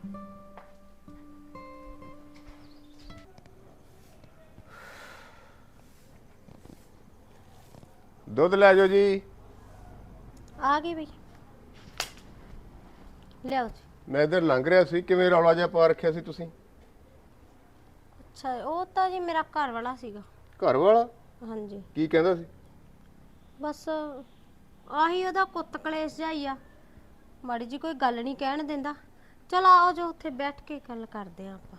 ਦੁੱਧ ਲੈ ਜਾਓ ਜੀ। ਆ ਗਈ ਬਈ। ਲਿਆਓ ਜੀ। ਮੈਂ ਇਧਰ ਲੰਘ ਰਿਹਾ ਸੀ। ਕਿਵੇਂ ਰੌਲਾ ਜਿਹਾ ਪਾ ਰੱਖਿਆ ਸੀ ਤੁਸੀਂ? ਅੱਛਾ ਉਹ ਤਾਂ ਜੀ ਮੇਰਾ ਘਰ ਵਾਲਾ ਸੀਗਾ। ਘਰ ਵਾਲਾ? ਹਾਂਜੀ। ਕੀ ਕਹਿੰਦਾ ਸੀ? ਬਸ ਆਹੀ ਉਹਦਾ ਕੁੱਤ ਕਲੇਸ਼ ਜਾਈ ਆ। ਮਾੜੀ ਜੀ ਕੋਈ ਗੱਲ ਨਹੀਂ ਕਹਿਣ ਦਿੰਦਾ। ਚਲ ਆਓ ਜੋ ਉੱਥੇ ਬੈਠ ਕੇ ਗੱਲ ਕਰਦੇ ਆ ਆਪਾਂ।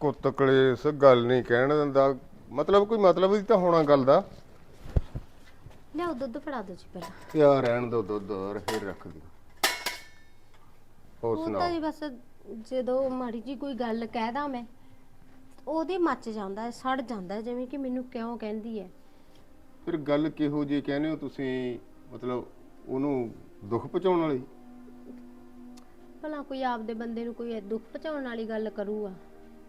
ਕੁੱਤ ਕਲੇਸ਼ ਗੱਲ ਨਹੀਂ ਕਹਿਣ ਦਿੰਦਾ। ਮਤਲਬ ਕੋਈ ਮਤਲਬ ਹੀ ਤਾਂ ਹੋਣਾ ਗੱਲ ਦਾ। ਲਿਆਓ ਦੁੱਧ ਫੜਾ ਦਿਓ ਜੀ ਪਹਿਲਾਂ। ਯਾਰ ਰਹਿਣ ਦੋ ਦੁੱਧ ਫਿਰ ਰੱਖ ਦੀ ਹੋਰ ਉਹ ਤਾਂ ਸੁਣਾਓ? ਜੀ ਬਸ ਜਦੋਂ ਮਾੜੀ ਜੀ ਕੋਈ ਗੱਲ ਕਹਿਦਾ ਮੈਂ ਉਹਦੇ ਮੱਚ ਜਾਂਦਾ ਹੈ ਸੜ ਜਾਂਦਾ ਹੈ, ਜਿਵੇਂ ਕਿ ਮੈਨੂੰ ਕਿਉਂ ਕਹਿੰਦੀ ਹੈ। ਫਿਰ ਗੱਲ ਕਿਹੋ ਜੀ ਕਹਿੰਦੇ ਹੋ ਤੁਸੀਂ ਮਤਲਬ ਉਹਨੂੰ ਦੁੱਖ ਪਹੁੰਚਾਉਣ ਵਾਲੀ? ਭਲਾ ਕੋਈ ਆਪਦੇ ਬੰਦੇ ਨੂੰ ਕੋਈ ਦੁੱਖ ਪਹੁੰਚਾਉਣ ਵਾਲੀ ਗੱਲ ਕਰੂਗਾ।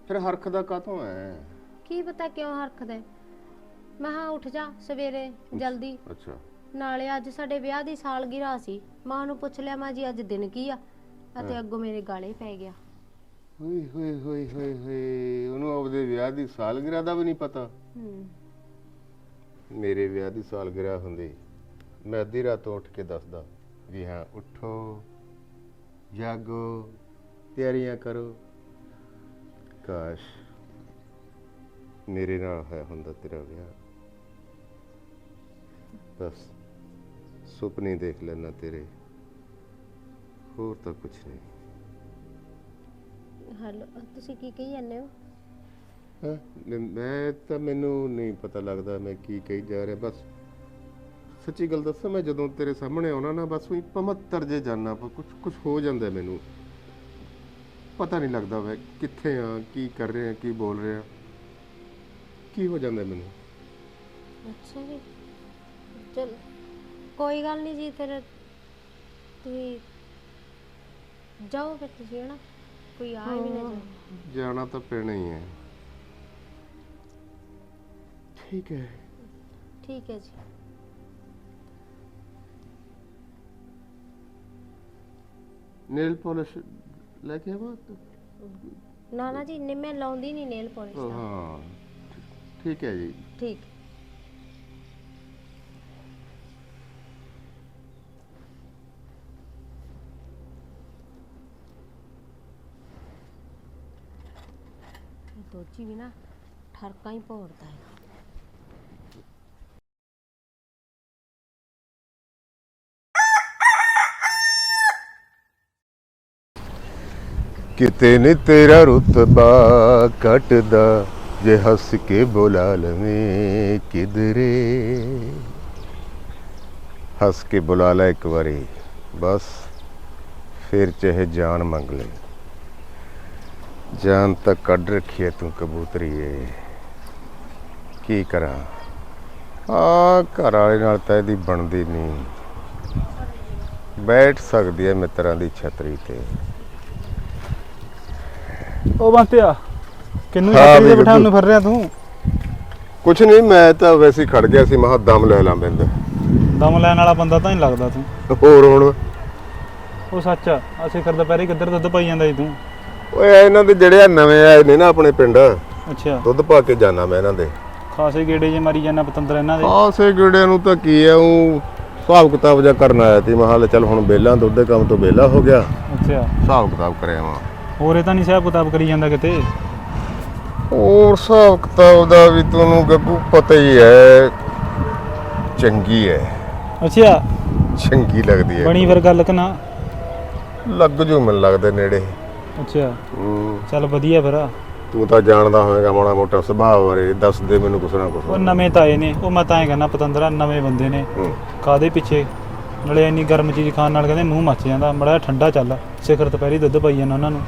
ਫਿਰ ਹਰਖ ਦਾ ਕਾਤੋਂ ਹੈ? ਕੀ ਪਤਾ ਕਿਉਂ ਹਰਖਦਾ ਹੈ? ਮੈਂ ਹਾਂ ਉੱਠ ਜਾ ਸਵੇਰੇ ਜਲਦੀ। ਅੱਛਾ। ਨਾਲੇ ਅੱਜ ਸਾਡੇ ਵਿਆਹ ਦੀ ਸਾਲਗਿਰਾ ਸੀ। ਮਾਂ ਨੂੰ ਪੁੱਛ ਲਿਆ ਮਾਂ ਜੀ ਅੱਜ ਦਿਨ ਕੀ ਆ? ਅਤੇ ਅੱਗੋਂ ਮੇਰੇ ਗਾਲੇ ਪੈ ਗਿਆ। ਹੋਏ ਹੋਏ ਹੋਏ ਹੋਏ ਹੋਏ। ਉਹਨੂੰ ਆਪਦੇ ਵਿਆਹ ਦੀ ਸਾਲਗਿਰਾ ਦਾ ਵੀ ਨਹੀਂ ਪਤਾ। ਹੂੰ। ਮੇਰੇ ਵਿਆਹ ਦੀ ਸਾਲਗਿਰਾ ਹੁੰਦੀ ਮੈਂ ਅੱਧੀ ਰਾਤੋਂ ਉੱਠ ਕੇ ਦੱਸਦਾ ਵੀ ਹਾਂ ਉੱਠੋ ਜਾਗੋ ਤਿਆਰੀਆਂ ਕਰੋ। ਕਾਸ਼ ਮੇਰੇ ਨਾਲ ਹੋਇਆ ਹੁੰਦਾ ਤੇਰਾ ਵਿਆਹ। ਬਸ ਸੁਪਨੇ ਦੇਖ ਲੈਣਾ ਤੇਰੇ। ਹੋਰ ਤਾਂ ਕੁਝ ਨਹੀਂ। ਹਲੋ ਤੁਸੀਂ ਕੀ ਕਹੀ ਜਾਂਦੇ ਹੋ? ਹਾਂ, ਨ- ਮੈਂ ਤਾਂ ਮੈਨੂੰ ਨਹੀਂ ਪਤਾ ਲੱਗਦਾ ਮੈਂ ਕੀ ਕਹੀ ਜਾ ਰਿਹਾ ਬਸ ਸੱਚੀ ਗੱਲ ਦੱਸਾਂ ਮੈਂ ਜਦੋਂ ਤੇਰੇ ਸਾਹਮਣੇ ਆਉਣਾ ਨਾ ਬਸ ਉਹੀ ਪਮੱਤਰ ਜੇ ਜਾਣਾ ਕੁਝ ਕੁਝ ਹੋ ਜਾਂਦਾ ਮੈਨੂੰ। ਪਤਾ ਨਹੀਂ ਲੱਗਦਾ ਮੈਂ ਕਿੱਥੇ ਆ ਕੀ ਕਰ ਰਿਹਾ ਕੀ ਬੋਲ ਰਿਹਾ। ਕੀ ਹੋ ਜਾਂਦਾ ਮੈਨੂੰ? ਅੱਛਾ ਜੀ। ਚਲ ਕੋਈ ਗੱਲ ਨਹੀਂ ਜੀ ਫਿਰ ਤੁਸੀਂ ਜਾਓ ਫਿਰ ਤੁਸੀਂ ਹਨਾ? ਕੋਈ ਆ ਵੀ ਨਾ ਜਾਏ। ਜਾਣਾ ਤਾਂ ਪੈਣਾ ਹੀ ਹੈ। ਠੀਕ ਹੈ। ਠੀਕ ਹੈ ਜੀ। ਨੇਲ ਪਾਲਿਸ਼ ਲੈ ਕੇ ਆਵਾਂ? ਨਾ ਨਾ ਜੀ ਨਹੀਂ ਮੈਂ ਲਾਉਂਦੀ ਨਹੀਂ ਨੇਲ ਪਾਲਿਸ਼ ਤਾਂ। ਹਾਂ ਠੀਕ ਹੈ ਜੀ। ਠੀਕ। ਇਹ ਦੋਜੀ ਵੀ ਨਾ, ਠਰਕਾਂ ਹੀ ਭੋਰਦਾ ਕਿਤੇ ਨੀ ਤੇਰਾ ਰੁਤਬਾ ਘਟਦਾ ਜੇ ਹੱਸ ਕੇ ਬੁਲਾ ਲਵੇਂ ਕਿਧਰੇ। ਹੱਸ ਕੇ ਬੁਲਾ ਲੈ ਇੱਕ ਵਾਰੀ, ਬਸ, ਫਿਰ ਚਾਹੇ ਜਾਨ ਮੰਗ ਲੈ। ਜਾਨ ਤਾਂ ਕੱਢ ਰੱਖੀ ਐ ਤੂੰ ਕਬੂਤਰੀਏ ਕੀ ਕਰਾਂ? ਆ ਘਰ ਵਾਲੇ ਨਾਲ ਤਾਂ ਇਹਦੀ ਬਣਦੀ ਨਹੀਂ ਬੈਠ ਸਕਦੀ ਐ ਮਿੱਤਰਾਂ ਦੀ ਛਤਰੀ ਤੇ। ਉਹ ਬੰਤਿਆ ਕਿੰਨੂੰ ਬਈ ਦੇ ਬਿਠਾਉਣ। ਨੂੰ ਫਿਰ ਰਿਹਾ ਤੂੰ? ਕੁਛ ਨਹੀਂ ਮੈਂ ਤਾਂ ਵੈਸੇ ਹੀ ਖੜ ਗਿਆ ਸੀ ਮਹਾ ਦਮ ਲੈ ਲਾਂ ਬਿੰਦ ਦਮ ਲੈਣ ਵਾਲਾ ਬੰਦਾ ਤਾਂ ਨਹੀਂ ਲੱਗਦਾ ਤੂੰ। ਹੋਰ ਹੁਣ? ਉਹ ਸੱਚ ਆ ਅਸੀਂ ਕਰ ਦੁਪਹਿਰੇ ਕਿੱਧਰ ਦੁੱਧ ਪਾਈ ਜਾਂਦਾ ਸੀ ਤੂੰ? ਓਏ ਇਹਨਾਂ ਦੇ ਜਿਹੜੇ ਆ ਨਵੇਂ ਆਏ ਨੇ ਨਾ ਆਪਣੇ ਪਿੰਡ। ਅੱਛਾ। ਦੁੱਧ ਪਾ ਕੇ ਜਾਣਾ ਮੈਂ ਇਹਨਾਂ ਦੇ। ਖਾਸੇ ਗੇੜੇ ਜੇ ਮਾਰੀ ਜਾਂਦਾ ਪਤੰਦਰ ਇਹਨਾਂ ਦੇ। ਆਸੇ ਗੇੜਿਆਂ ਨੂੰ ਤਾਂ ਕੀ ਆ ਉਹ ਹਿਸਾਬ ਕਿਤਾਬ ਜਿਹਾ ਕਰਨ ਆਇਆ ਸੀ ਮੈਂ ਹਾਲੇ ਚੱਲ ਹੁਣ ਬੇਲਾ ਦੁੱਧ ਦੇ ਕੰਮ ਤੋਂ ਬੇਲਾ ਹੋ ਗਿਆ। ਅੱਛਾ। ਹਿਸਾਬ ਕਿਤਾਬ ਕਰਿਆ ਵਾਂ ਹੋਰ ਇਹ ਤਾਂ ਨਹੀਂ ਹਿਸਾਬ ਕਿਤਾਬ ਕਰੀ ਜਾਂਦਾ ਕਿਤੇ? ਹੋਰ ਹਿਸਾਬ ਕਿਤਾਬ ਦਾ ਵੀ ਤੁਹਾਨੂੰ ਗੱਗੂ ਪਤਾ ਹੀ ਹੈ ਚੰਗੀ ਹੈ। ਅੱਛਾ। ਚੰਗੀ ਲੱਗਦੀ ਹੈ। ਬਣੀ ਫਿਰ ਗੱਲ ਕਿ ਨਾ? ਲੱਗ ਜੂ ਮੈਨੂੰ ਲੱਗਦਾ ਨੇੜੇ। ਅੱਛਾ। ਹੂੰ। ਚੱਲ ਵਧੀਆ ਫਿਰ। ਤੂੰ ਤਾਂ ਜਾਣਦਾ ਹੋਵੇਗਾ ਮਾੜਾ ਮੋਟਾ ਸੁਭਾਅ ਬਾਰੇ ਦੱਸ ਦੇ ਮੈਨੂੰ ਕੁਛ ਨਾ ਉਹ ਕੁਛ ਨਵੇਂ ਤਾਂ ਆਏ ਨੇ ਉਹ ਮੈਂ ਤਾਂ ਐ ਕਹਿੰਦਾ ਪਤੰਦਰਾ ਨਵੇਂ ਬੰਦੇ ਨੇ। ਹੂੰ। ਕਾਦੇ ਪਿੱਛੇ? ਨਾਲੇ ਇੰਨੀ ਗਰਮ ਚੀਜ਼ ਖਾਣ ਨਾਲ ਕਹਿੰਦੇ ਮੂੰਹ ਮੱਚ ਜਾਂਦਾ ਮੜਾ ਠੰਡਾ ਚੱਲ। ਸਿਖਰ ਦੁਪਹਿਰੀ ਦੁੱਧ ਪਾਈ ਜਾਂਦਾ ਉਹਨਾਂ ਨੂੰ।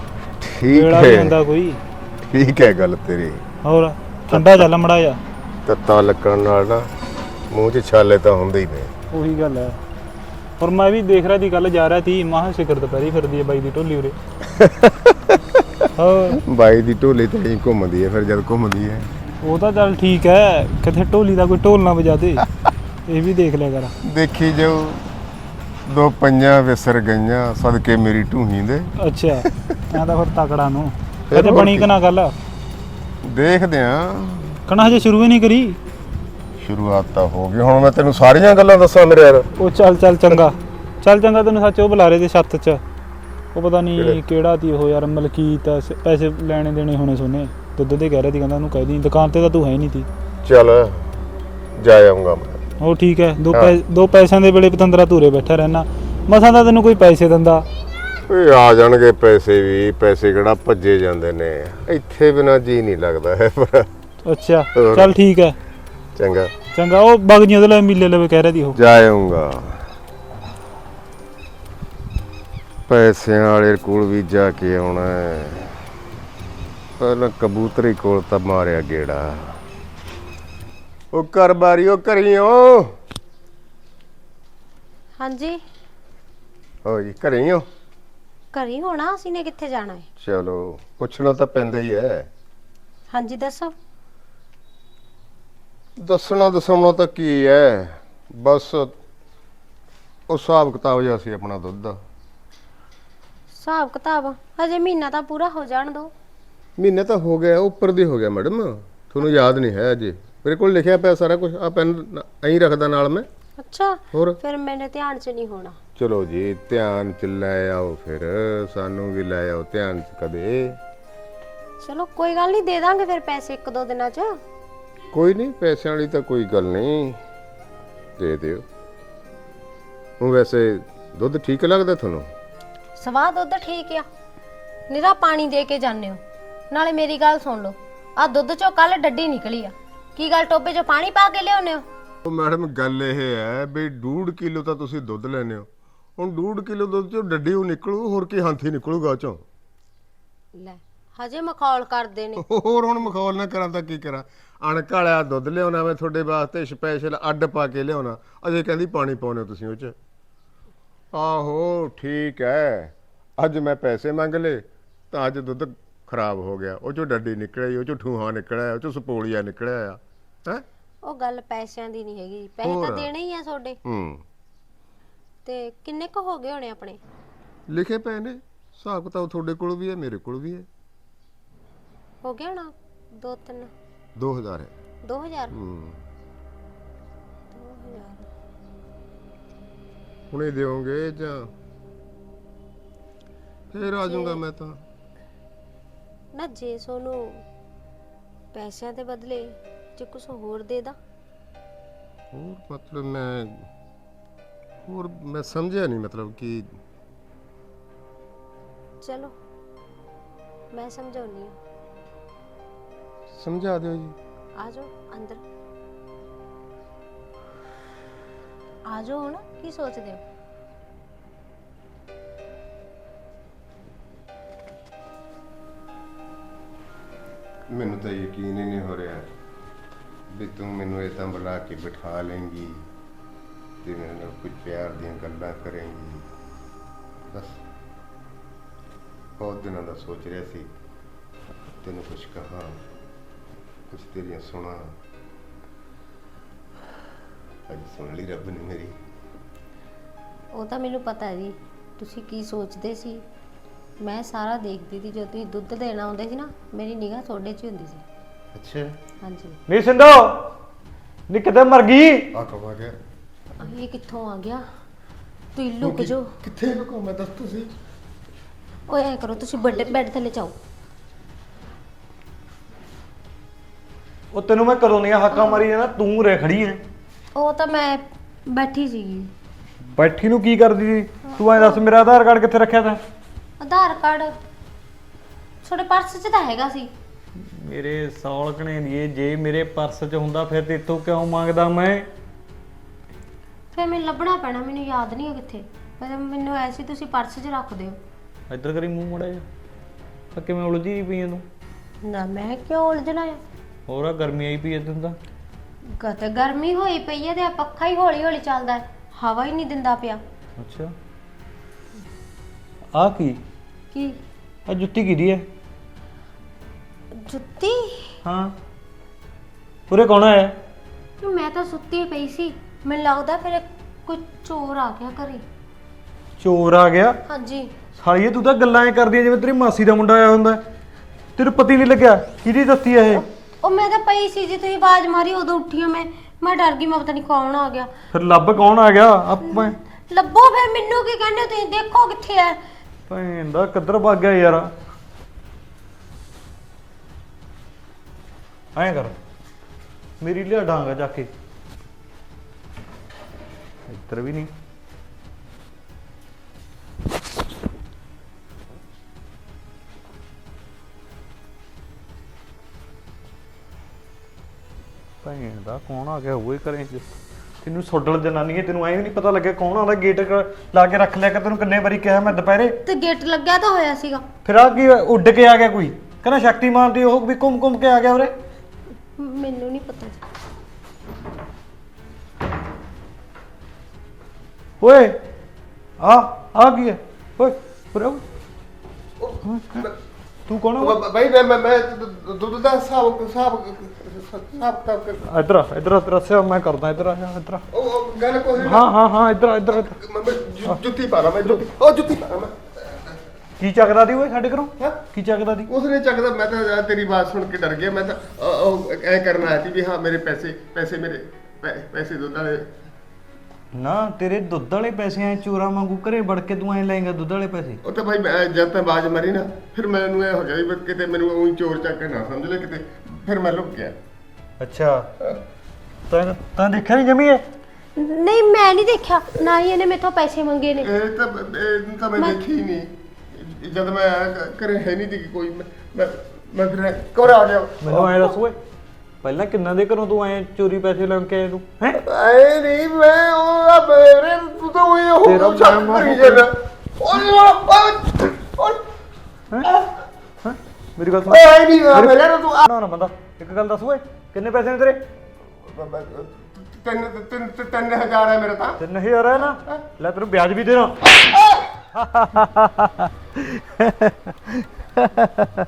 ਠੀਕ ਵੇਲਾ ਵੀ ਹੈ ਹੁੰਦਾ ਕੋਈ। ਠੀਕ ਹੈ ਗੱਲ ਤੇਰੀ। ਹੋਰ ਠੰਡਾ ਚੱਲ ਮੜਾ ਜਾ ਤੱਤਾ ਲੱਗਣ ਨਾਲ ਨਾ ਮੂੰਹ 'ਚ ਛਾਲੇ ਤਾਂ ਹੁੰਦੇ ਹੀ ਨੇ। ਉਹੀ ਗੱਲ ਹੈ। ਪਰ ਮੈਂ ਵੀ ਦੇਖ ਰਿਹਾ ਦੀ ਗੱਲ ਜਾ ਰਿਹਾ ਸੀ ਮਾਹ ਸਿਖਰ ਦੁਪਹਿਰੀ ਫਿਰਦੀ ਹੈ ਬਾਈ ਦੀ ਢੋਲੀ ਉਰੇ। ਹੋਰ ਬਾਈ ਦੀ ਢੋਲੀ ਤੇ ਹੀ ਘੁੰਮਦੀ ਹੈ ਫਿਰ ਜਦ ਘੁੰਮਦੀ ਹੈ ਉਹ ਤਾਂ ਚੱਲ ਠੀਕ ਹੈ ਕਿਥੇ ਢੋਲੀ ਦਾ ਕੋਈ ਢੋਲ ਨਾ ਵਜਾ ਦੇ ਇਹ ਵੀ ਦੇਖ ਲਿਆ ਕਰ। ਦੇਖੀ ਜਾਓ ਦੋ ਪੰਜਾਂ ਵਿਸਰ ਗਈਆਂ ਸਦਕੇ ਮੇਰੀ ਢੂਹੀ ਦੇ। ਅੱਛਾ ਐਂ ਤਾਂ ਫਿਰ ਤਕੜਾ ਨੂੰ। ਫਿਰ ਕਦੇ ਹੋਰ ਬਣੀ ਕੀ? ਕਿ ਨਾ ਗੱਲ? ਦੇਖਦੇ ਆਂ। ਕਣਾ ਹਜੇ ਸ਼ੁਰੂ ਹੀ ਨਹੀਂ ਕਰੀ? ਸ਼ੁਰੂਆਤ ਤਾਂ ਹੋ ਗਈ ਹੁਣ ਮੈਂ ਤੈਨੂੰ ਸਾਰੀਆਂ ਗੱਲਾਂ ਦੱਸਾਂ ਮੇਰੇ ਯਾਰ। ਉਹ ਚੱਲ ਚੱਲ ਚੰਗਾ। ਚੱਲ ਚੰਗਾ ਤੈਨੂੰ ਸੱਚ ਉਹ ਬੁਲਾ ਰਹੇ ਤੇ ਛੱਤ 'ਚ। ਉਹ ਪਤਾ ਨਹੀਂ ਕਿਹੜੇ? ਤੀ ਉਹ ਯਾਰ ਮਲਕੀਤ ਆ, ਸ- ਪੈਸੇ ਲੈਣੇ ਦੇਣੇ ਹੋਣੇ ਸੋਨੇ। ਦੁੱਧ ਦੇ ਕਹਿ ਰਿਹਾ ਸੀ ਕਹਿੰਦਾ ਉਹਨੂੰ ਕਹਿ ਦੀ ਦੁਕਾਨ ਤੇ ਤਾਂ ਤੂੰ ਹੈ ਨਹੀਂ ਤੀ। ਚੱਲ ਜਾ ਆਉਂਗਾ ਮੈਂ। ਉਹ ਠੀਕ ਹੈ ਦੋ ਹਾਂ। ਪੈ ਦੋ ਪੈਸਿਆਂ ਦੇ ਵੇਲੇ ਪਤੰਦਰਾ ਧੂਰੇ ਬੈਠਾ ਰਹਿਣਾ ਮਸਾਂ ਤਾਂ ਤੈਨੂੰ ਕੋਈ ਪੈਸੇ ਦਿੰਦਾ? ਓਏ ਆ ਜਾਣਗੇ ਪੈਸੇ ਵੀ। ਪੈਸੇ ਕਿਹੜਾ ਭੱਜੇ ਜਾਂਦੇ ਨੇ। ਇੱਥੇ ਬਿਨਾ ਜੀ ਨਹੀਂ ਲੱਗਦਾ ਹੈ ਅੱਛਾ ਹੋਰ। ਚੱਲ ਠੀਕ ਹੈ ਚੰਗਾ। ਚੰਗਾ ਉਹ ਬਗ ਜੀ ਉਹਦੇ ਲਈ ਮਿਲੇ ਲਵੇ ਕਹਿ ਰਿਹਾ ਦੀ ਉਹ। ਜਾ ਆਉਂਗਾ ਪੈਸਿਆਂ ਵਾਲੇ ਕੋਲ ਵੀ ਜਾ ਕੇ ਆਉਣਾ ਹੈ। ਪਹਿਲਾਂ ਕਬੂਤਰੀ ਕੋਲ ਤਾਂ ਮਾਰਿਆ ਗੇੜਾ। ਉਹ ਘਰ ਬਾਰੀ ਉਹ ਘਰੀਓ। ਹਾਂਜੀ। ਹੋ ਜੀ ਘਰੇ ਹੀ ਹੋ ਘਰੀ ਹੋਣਾ ਅਸੀਂ ਨੇ ਕਿੱਥੇ ਜਾਣਾ ਹੈ? ਚਲੋ ਪੁੱਛਣਾ ਤਾਂ ਪੈਂਦਾ ਹੀ ਹੈ। ਹਾਂਜੀ ਦੱਸੋ। ਦੱਸਣਾ ਦਸਾਉਣਾ ਤਾਂ ਕੀ ਹੈ। ਬਸ ਉਹ ਹਿਸਾਬ ਕਿਤਾਬ ਜਿਹਾ ਸੀ ਆਪਣਾ ਦੁੱਧ। ਦਾ ਹਿਸਾਬ ਕਿਤਾਬ ਹਜੇ ਮਹੀਨਾ ਤਾਂ ਪੂਰਾ ਹੋ ਜਾਣ ਦੋ। ਮਹੀਨੇ ਤਾਂ ਹੋ ਗਿਆ ਉੱਪਰ ਦੀ ਹੋ ਗਿਆ ਮੈਡਮ। ਤੁਹਾਨੂੰ ਯਾਦ ਨਹੀਂ ਹੈ ਅਜੇ। ਮੇਰੇ ਕੋਲ ਲਿਖਿਆ ਪਿਆ ਸਾਰਾ ਕੁਝ ਆ ਪੈਨ ਐਂ ਰੱਖਦਾ ਨਾਲ ਮੈਂ। ਅੱਛਾ ਹੋਰ? ਫਿਰ ਮੇਰੇ ਧਿਆਨ 'ਚ ਨਹੀਂ ਹੋਣਾ। ਚਲੋ ਜੀ ਧਿਆਨ ਚ ਲੈ ਆਓ ਫਿਰ। ਸਾਨੂੰ ਵੀ ਲੈ ਆਓ ਧਿਆਨ ਚ ਕਦੇ। ਚਲੋ ਕੋਈ ਗੱਲ ਨਹੀਂ ਦੇ ਦਾਂਗੇ ਫਿਰ ਪੈਸੇ ਇੱਕ ਦੋ ਦਿਨਾਂ 'ਚ। ਕੋਈ ਨਹੀਂ ਪੈਸਿਆਂ ਵਾਲੀ ਤਾਂ ਕੋਈ ਗੱਲ ਨਹੀਂ। ਦੇ ਦਿਓ। ਉਹ ਵੈਸੇ ਦੁੱਧ ਠੀਕ ਲੱਗਦਾ ਤੁਹਾਨੂੰ? ਸਵਾਦ ਦੁੱਧ ਠੀਕ ਆ। ਨਿਰਾ ਪਾਣੀ ਦੇ ਕੇ ਜਾਂਦੇ ਹੋ। ਨਾਲੇ ਮੇਰੀ ਗੱਲ ਸੁਣ ਲਓ ਆ ਦੁੱਧ ਚੋਂ ਕੱਲ ਡੱਡੀ ਨਿਕਲੀ ਆ। ਕੀ ਗੱਲ ਟੋਬੇ 'ਚ ਪਾਣੀ ਪਾ ਕੇ ਲਿਆਉਂਦੇ ਹੋ? ਉਹ ਮੈਡਮ ਗੱਲ ਇਹ ਹੈ ਵੀ 2.5 ਕਿਲੋ ਤਾਂ ਤੁਸੀਂ ਦੁੱਧ ਲੈਨੇ ਹੋ। ਹੁਣ 2.5 ਕਿਲੋ ਦੁੱਧ ਚੋਂ ਡੱਡੀ ਉਹ ਨਿਕਲੂ ਹੋਰ ਕੀ ਹਾਥੀ ਨਿਕਲੂਗਾ ਚੋਂ? ਲੈ ਹਜੇ ਮਖੌਲ ਕਰਦੇ ਨੇ। ਹੋਰ ਹੁਣ ਮਖੌਲ ਨਾ ਕਰਾਂ ਤਾਂ ਕੀ ਕਰਾਂ? ਅਣਕ ਵਾਲਾ ਦੁੱਧ ਲਿਆਉਣਾ ਮੈਂ ਤੁਹਾਡੇ ਵਾਸਤੇ ਸਪੈਸ਼ਲ ਅੱਡ ਪਾ ਕੇ ਲਿਆਉਣਾ। ਅਜੇ ਕਹਿੰਦੀ ਪਾਣੀ ਪਾਉਣੇ ਹੋ ਤੁਸੀਂ ਉਹ ਚ। ਆਹੋ ਠੀਕ ਹੈ ਅੱਜ ਮੈਂ ਪੈਸੇ ਮੰਗ ਲਏ ਤਾਂ ਅੱਜ ਦੁੱਧ ਖਰਾਬ ਹੋ ਗਿਆ। ਉਹ ਚੋਂ ਡੱਡੀ ਨਿਕਲਿਆ ਉਹ ਚੋਂ ਠੂਹਾ ਨਿਕਲਿਆ ਉਹ ਚੋਂ ਸਪੋਲੀਆ ਨਿਕਲਿਆ ਆ। ਹੈ? ਉਹ ਗੱਲ ਪੈਸਿਆਂ ਦੀ ਨਹੀਂ ਹੈਗੀ। ਪੈਸੇ ਤਾਂ। ਦੇਣੇ ਹੀ ਆ ਤੁਹਾਡੇ। ਹੂੰ। ਤੇ ਕਿੰਨੇ ਕੁ ਹੋ ਗਏ ਹੋਣੇ ਆਪਣੇ? ਲਿਖੇ ਪਏ ਨੇ। ਹਿਸਾਬ ਕਿਤਾਬ ਤੁਹਾਡੇ ਕੋਲ ਵੀ ਹੈ ਮੇਰੇ ਕੋਲ ਵੀ ਹੈ ਹੋ ਗਿਆ ਹੋਣਾ? ਦੋ ਤਿੰਨ? 2000 ਹੈ। 2000 ਹੂੰ। ਹੁਣੇ ਦਿਓਗੇ ਜਾਂ? ਫੇਰ ਆ ਜਾਊਂਗਾ ਮੈਂ ਤਾਂ। ਨਾ ਜੇ ਸੋਨੂੰ ਪੈਸਿਆਂ ਦੇ ਬਦਲੇ ਜੇ ਕੁਝ ਹੋਰ ਦੇ ਦਾ। ਹੋਰ ਮਤਲਬ ਮੈਂ ਹੋਰ ਮੈਂ ਸਮਝਿਆ ਨਹੀਂ ਮਤਲਬ ਕਿ ਚਲੋ ਮੈਂ ਸਮਝਾਉਣੀ ਆ ਸਮਝਾ ਦਿਓ ਜੀ। ਆ ਜਾਓ ਅੰਦਰ। ਆ ਜਾਓ ਹੁਣ, ਕੀ ਸੋਚਦੇ ਹੋ? ਮੈਨੂੰ ਤਾਂ ਯਕੀਨ ਹੀ ਨਹੀਂ ਹੋ ਰਿਹਾ ਵੀ ਤੂੰ ਮੈਨੂੰ ਇਦਾਂ ਬੁਲਾ ਕੇ ਬਿਠਾ ਲੇਂਗੀ ਤੇ ਮੇਰੇ ਨਾਲ ਕੁਝ ਪਿਆਰ ਦੀਆਂ ਗੱਲਾਂ ਕਰੇਂਗੀ। ਬਸ, ਬਹੁਤ ਦਿਨਾਂ ਦਾ ਸੋਚ ਰਿਹਾ ਸੀ, ਤੈਨੂੰ ਕੁਝ ਕਹਾਂ, ਕੁਝ ਤੇਰੀਆਂ ਸੁਣਾ। ਅੱਜ ਸੁਣ ਲਈ ਰੱਬ ਨੇ ਮੇਰੀ। ਉਹ ਤਾਂ ਮੈਨੂੰ ਪਤਾ ਹੈ ਜੀ ਤੁਸੀਂ ਕੀ ਸੋਚਦੇ ਸੀ? ਮੈਂ ਸਾਰਾ ਦੇਖਦੀ ਸੀ ਜਦੋਂ ਤੁਸੀਂ ਦੁੱਧ ਦੇਣ ਆਉਂਦੇ ਸੀ ਨਾ ਮੇਰੀ ਨਿਗਾਹ ਤੁਹਾਡੇ 'ਚ ਹੀ ਹੁੰਦੀ ਸੀ। ਅੱਛਾ। ਹਾਂਜੀ। ਨਹੀਂ ਸਿੰਧੋ ਨੀ ਕਿਤੇ ਮਰ ਗਈ? ਆ ਕਵਾ ਗਿਆ? ਆਹ, ਇਹ ਕਿੱਥੋਂ ਆ ਗਿਆ? ਤੁਸੀਂ ਲੁਕ ਜਾਓ। ਕਿੱਥੇ ਲੁਕੋ ਮੈਂ ਦੱਸ ਤੁਸੀਂ ਓਏ ਐ ਕਰੋ ਤੁਸੀਂ ਵੱਡੇ ਬੈੱਡ ਥੱਲੇ ਜਾਓ। ਉਹ ਤੈਨੂੰ ਮੈਂ ਕਦੋਂ ਦੀਆਂ ਹੱਕਾਂ ਮਾਰੀ ਜਾਣਾ ਤੂੰ ਰੇ ਖੜੀ ਐ। ਉਹ ਤਾਂ ਮੈਂ ਬੈਠੀ ਸੀਗੀ। ਬੈਠੀ ਨੂੰ ਕੀ ਕਰਦੀ ਸੀ? ਤੂੰ ਐ ਦੱਸ ਮੇਰਾ ਆਧਾਰ ਕਾਰਡ ਕਿੱਥੇ ਰੱਖਿਆ ਤੈਂ? ਆਧਾਰ ਕਾਰਡ ਤੁਹਾਡੇ ਪਰਸ 'ਚ ਤਾਂ ਹੈਗਾ ਸੀ। ਮੇਰੇ ਸੌਲਕਣੇ ਦੀ ਜੇ ਮੇਰੇ ਪਰਸ 'ਚ ਹੁੰਦਾ ਫਿਰ ਤੇਤੋਂ ਕਿਉਂ ਮੰਗਦਾ ਮੈਂ? ਫਿਰ ਮੈਨੂੰ ਲੱਭਣਾ ਪੈਣਾ ਮੈਨੂੰ ਯਾਦ ਨਹੀਂ ਹੈ ਕਿੱਥੇ। ਪਰ ਮੈਨੂੰ ਐਸੀ ਤੁਸੀਂ ਪਰਸ 'ਚ ਰੱਖ ਦਿਓ। ਇੱਧਰ ਕਰੀ ਮੂੰਹ ਮੜਾ ਜਾ ਆ ਕਿਵੇਂ ਉਲਝੀ ਪਈ ਐ ਤੂੰ? ਨਾ ਮੈਂ ਕਿਉਂ ਉਲਝਣਾ ਆ? ਹੋਰ ਆ ਗਰਮੀ ਆਈ ਪਈ ਐ ਤੈਨੂੰ ਤਾਂ। ਗਤ ਗਰਮੀ ਹੋਈ ਪਈ ਹੈ ਤੇ ਆ ਪੱਖਾ ਹੀ ਹੌਲੀ ਹੌਲੀ ਚੱਲਦਾ ਹੈ। ਹਵਾ ਹੀ ਨਹੀਂ ਦਿੰਦਾ ਪਿਆ। ਅੱਛਾ। ਆ ਕੀ? ਕੀ? ਆ ਜੁੱਤੀ ਕਿਹਦੀ ਐ ਜੁੱਤੀ? ਹਾਂ। ਪੂਰੇ ਕੌਣ ਆਇਆ? ਮੈਂ ਤਾਂ ਸੁੱਤੀ ਪਈ ਸੀ। ਮੈਨੂੰ ਲੱਗਦਾ ਫਿਰ ਕੋਈ ਚੋਰ ਆ ਗਿਆ ਘਰੇ। ਚੋਰ ਆ ਗਿਆ? ਹਾਂਜੀ। ਸਾਲੀਏ ਤੂੰ ਤਾਂ ਗੱਲਾਂ ਐ ਕਰਦੀ ਜਿਵੇਂ ਤੇਰੀ ਮਾਸੀ ਦਾ ਮੁੰਡਾ ਆਇਆ ਹੁੰਦਾ। ਤੈਨੂੰ ਪਤੀ ਨਹੀਂ ਲੱਗਿਆ? ਕਿਹਦੀ ਦੱਸੀ ਐ ਇਹ? ਉਹ ਮੈਂ ਤਾਂ ਪਈ ਸੀ ਜੀ ਤੁਸੀਂ ਆਵਾਜ਼ ਮਾਰੀ ਉਦੋਂ ਉੱਠੀ ਹਾਂ ਮੈਂ। ਮੈਂ ਡਰ ਗਈ ਮੈਂ ਪਤਾ ਨਹੀਂ ਕੌਣ ਆ ਗਿਆ। ਫਿਰ ਲੱਭ ਕੌਣ ਆ ਗਿਆ? ਆਪਾਂ ਲੱਭੋ ਫਿਰ ਮੈਨੂੰ ਕੀ ਕਹਿੰਦੇ ਹੋ ਤੁਸੀਂ ਦੇਖੋ ਕਿੱਥੇ ਹੈ ਭੈਣ ਦਾ ਕਿੱਧਰ ਭੱਗ ਗਿਆ ਯਾਰ। ਐਂ ਕਰ ਮੇਰੀ ਲਿਆ ਡਾਂਗਾ ਜਾ ਕੇ। ਇੱਧਰ ਵੀ ਨਹੀਂ। ਭੈਣ ਦਾ ਕੌਣ ਆ ਗਿਆ ਉਹ ਹੀ ਕਰੇ ਚ? ਤੈਨੂੰ ਸੋਡਲ ਜਨਾਨੀ ਹੈ ਤੈਨੂੰ ਐਂ ਵੀ ਨਹੀਂ ਪਤਾ ਲੱਗਿਆ ਕੌਣ ਆਉਂਦਾ ਗੇਟ ਲਾ ਕੇ ਰੱਖ ਲਿਆ ਕਿ ਤੈਨੂੰ ਕਿੰਨੇ ਵਾਰੀ ਕਿਹਾ ਮੈਂ ਦੁਪਹਿਰੇ? ਤੇ ਗੇਟ ਲੱਗਿਆ ਤਾਂ ਹੋਇਆ ਸੀਗਾ। ਫਿਰ ਆ ਕੀ ਹੋਇਆ? ਉੱਡ ਕੇ ਆ ਗਿਆ ਕੋਈ? ਕਹਿੰਦਾ ਸ਼ਕਤੀਮਾਨ ਦੀ ਉਹ ਵੀ ਘੁੰਮ ਘੁੰਮ ਕੇ ਆ ਗਿਆ ਉਰੇ। ਮੈਨੂੰ ਨਹੀਂ ਪਤਾ ਓਏ ਆ ਆ ਕੀ ਹੈ? ਓਏ ਉਰੇ ਆ। ਤੂੰ ਕੌਣ ਹੈ ਬਾਈ ਮੈਂ ਮੈਂ ਮੈਂ ਦੁੱਧ ਦਾ ਹਿਸਾਬ ਹਿਸਾਬ ਹਿਸਾਬ ਕਰ ਇੱਧਰ ਆ ਇੱਧਰ ਆ, ਤੇਰਾ ਸਿਰ ਮੈਂ ਕਰਦਾ ਇੱਧਰ ਆ ਇੱਧਰ ਆ। ਉਹ ਉਹ ਗੱਲ ਕੋਈ ਨਹੀਂ। ਹਾਂ ਹਾਂ ਹਾਂ ਇੱਧਰ ਇੱਧਰ। ਮੈਂ ਮੈਂ ਜੁ- ਜੁੱਤੀ ਪਾ ਲਾ ਮੈਂ ਜੁੱਤੀ। ਉਹ ਜੁੱਤੀ ਪਾ ਲਾ ਮੈਂ। ਕੀ ਚੱਕਦਾ ਦੀ ਓਏ ਸਾਡੇ ਘਰੋਂ? ਹੈਂ? ਕੀ ਚੱਕਦਾ ਦੀ ਉਸਨੇ ਚੱਕਦਾ ਮੈਂ ਤਾਂ ਯਾਰ ਤੇਰੀ ਬਾਤ ਸੁਣ ਕੇ ਡਰ ਗਿਆ। ਮੈਂ ਤਾਂ ਅ- ਉਹ ਐ ਕਰਨ ਆਇਆ ਸੀ ਵੀ ਹਾਂ ਮੇਰੇ ਪੈਸੇ ਪੈਸੇ ਮੇਰੇ ਪੈ- ਪੈਸੇ ਦੁੱਧ ਵਾਲੇ ਨਾ ਤੇਰੇ ਦੁੱਧ ਵਾਲੇ ਪੈਸੇ ਐ ਚੋਰਾ ਵਾਂਗੂ ਘਰੇ ਵੜ ਕੇ ਤੂੰ ਐ ਲਏਗਾ ਦੁੱਧ ਵਾਲੇ ਪੈਸੇ? ਉਹ ਤਾਂ ਭਾਈ ਮੈਂ ਜਦ ਤੱਕ ਬਾਜ ਮਾਰੀ ਨਾ ਫਿਰ ਮੈਨੂੰ ਇਹ ਹੋ ਗਿਆ ਵੀ ਕਿਤੇ ਮੈਨੂੰ ਉਹੀ ਚੋਰ ਚੱਕ ਕੇ ਨਾ ਸਮਝ ਲੈ ਕਿਤੇ ਫਿਰ ਮੈਂ ਲੁੱਕ ਗਿਆ। ਅੱਛਾ। ਤਾਂ ਤਾਂ ਦੇਖਿਆ ਨਹੀਂ ਜਮੀ ਐ ਨਹੀਂ ਮੈਂ ਨਹੀਂ ਦੇਖਿਆ ਨਾ ਹੀ ਇਹਨੇ ਮੇਥੋਂ ਪੈਸੇ ਮੰਗੇ ਨੇ। ਇਹ ਤਾਂ ਇਹ ਤਾਂ ਮੈਂ ਮੈਂ- ਦੇਖੀ ਹੀ ਨਹੀਂ ਜਦ ਮੈਂ ਆਇਆ ਘ- ਘਰੇ ਹੈ ਨਹੀਂ ਸੀ ਕੋਈ ਮੈਂ ਮੈਂ- ਮੈਂ ਫਿਰ ਕੋਰ ਆ ਗਿਆ। ਮੈਨੂੰ ਐ ਦੱਸ ਓਏ। ਪਹਿਲਾਂ ਕਿੰਨਾ ਦੇ ਘਰੋਂ ਤੂੰ ਐ ਚੋਰੀ ਪੈਸੇ ਲੈ ਕੇ ਆਇਆ ਤੂੰ? ਹੈ? ਆਏ ਨਹੀਂ ਮੈਂ ਉਹ ਆ ਮੇਰੇ ਤੂੰ ਤਾਂ ਉਹੀ ਹੋ ਤੇਰਾ ਚੱਕ ਮੈਂ ਕਰੀ। ਮਾਂ- ਜਾਂਦਾ ਓਏ! ਓਏ ਓਏ ਮੇਰੀ ਗੱਲ ਸੁਣ। ਆਏ ਨਹੀਂ ਮੇਰੇ ਨੂੰ ਤੂੰ ਨਾ ਨਾ ਬੰਦਾ ਇੱਕ ਗੱਲ ਦੱਸ ਓਏ ਕਿੰਨੇ ਪੈਸੇ ਨੇ ਤੇਰੇ? ਤਿੰਨ ਤਿੰਨ ਤਿੰਨ ਹਜ਼ਾਰ ਹੈ ਮੇਰਾ ਤਾਂ। 3000 ਹੈ ਨਾ? ਲੈ ਤੈਨੂੰ ਵਿਆਜ ਵੀ ਦੇਣਾ।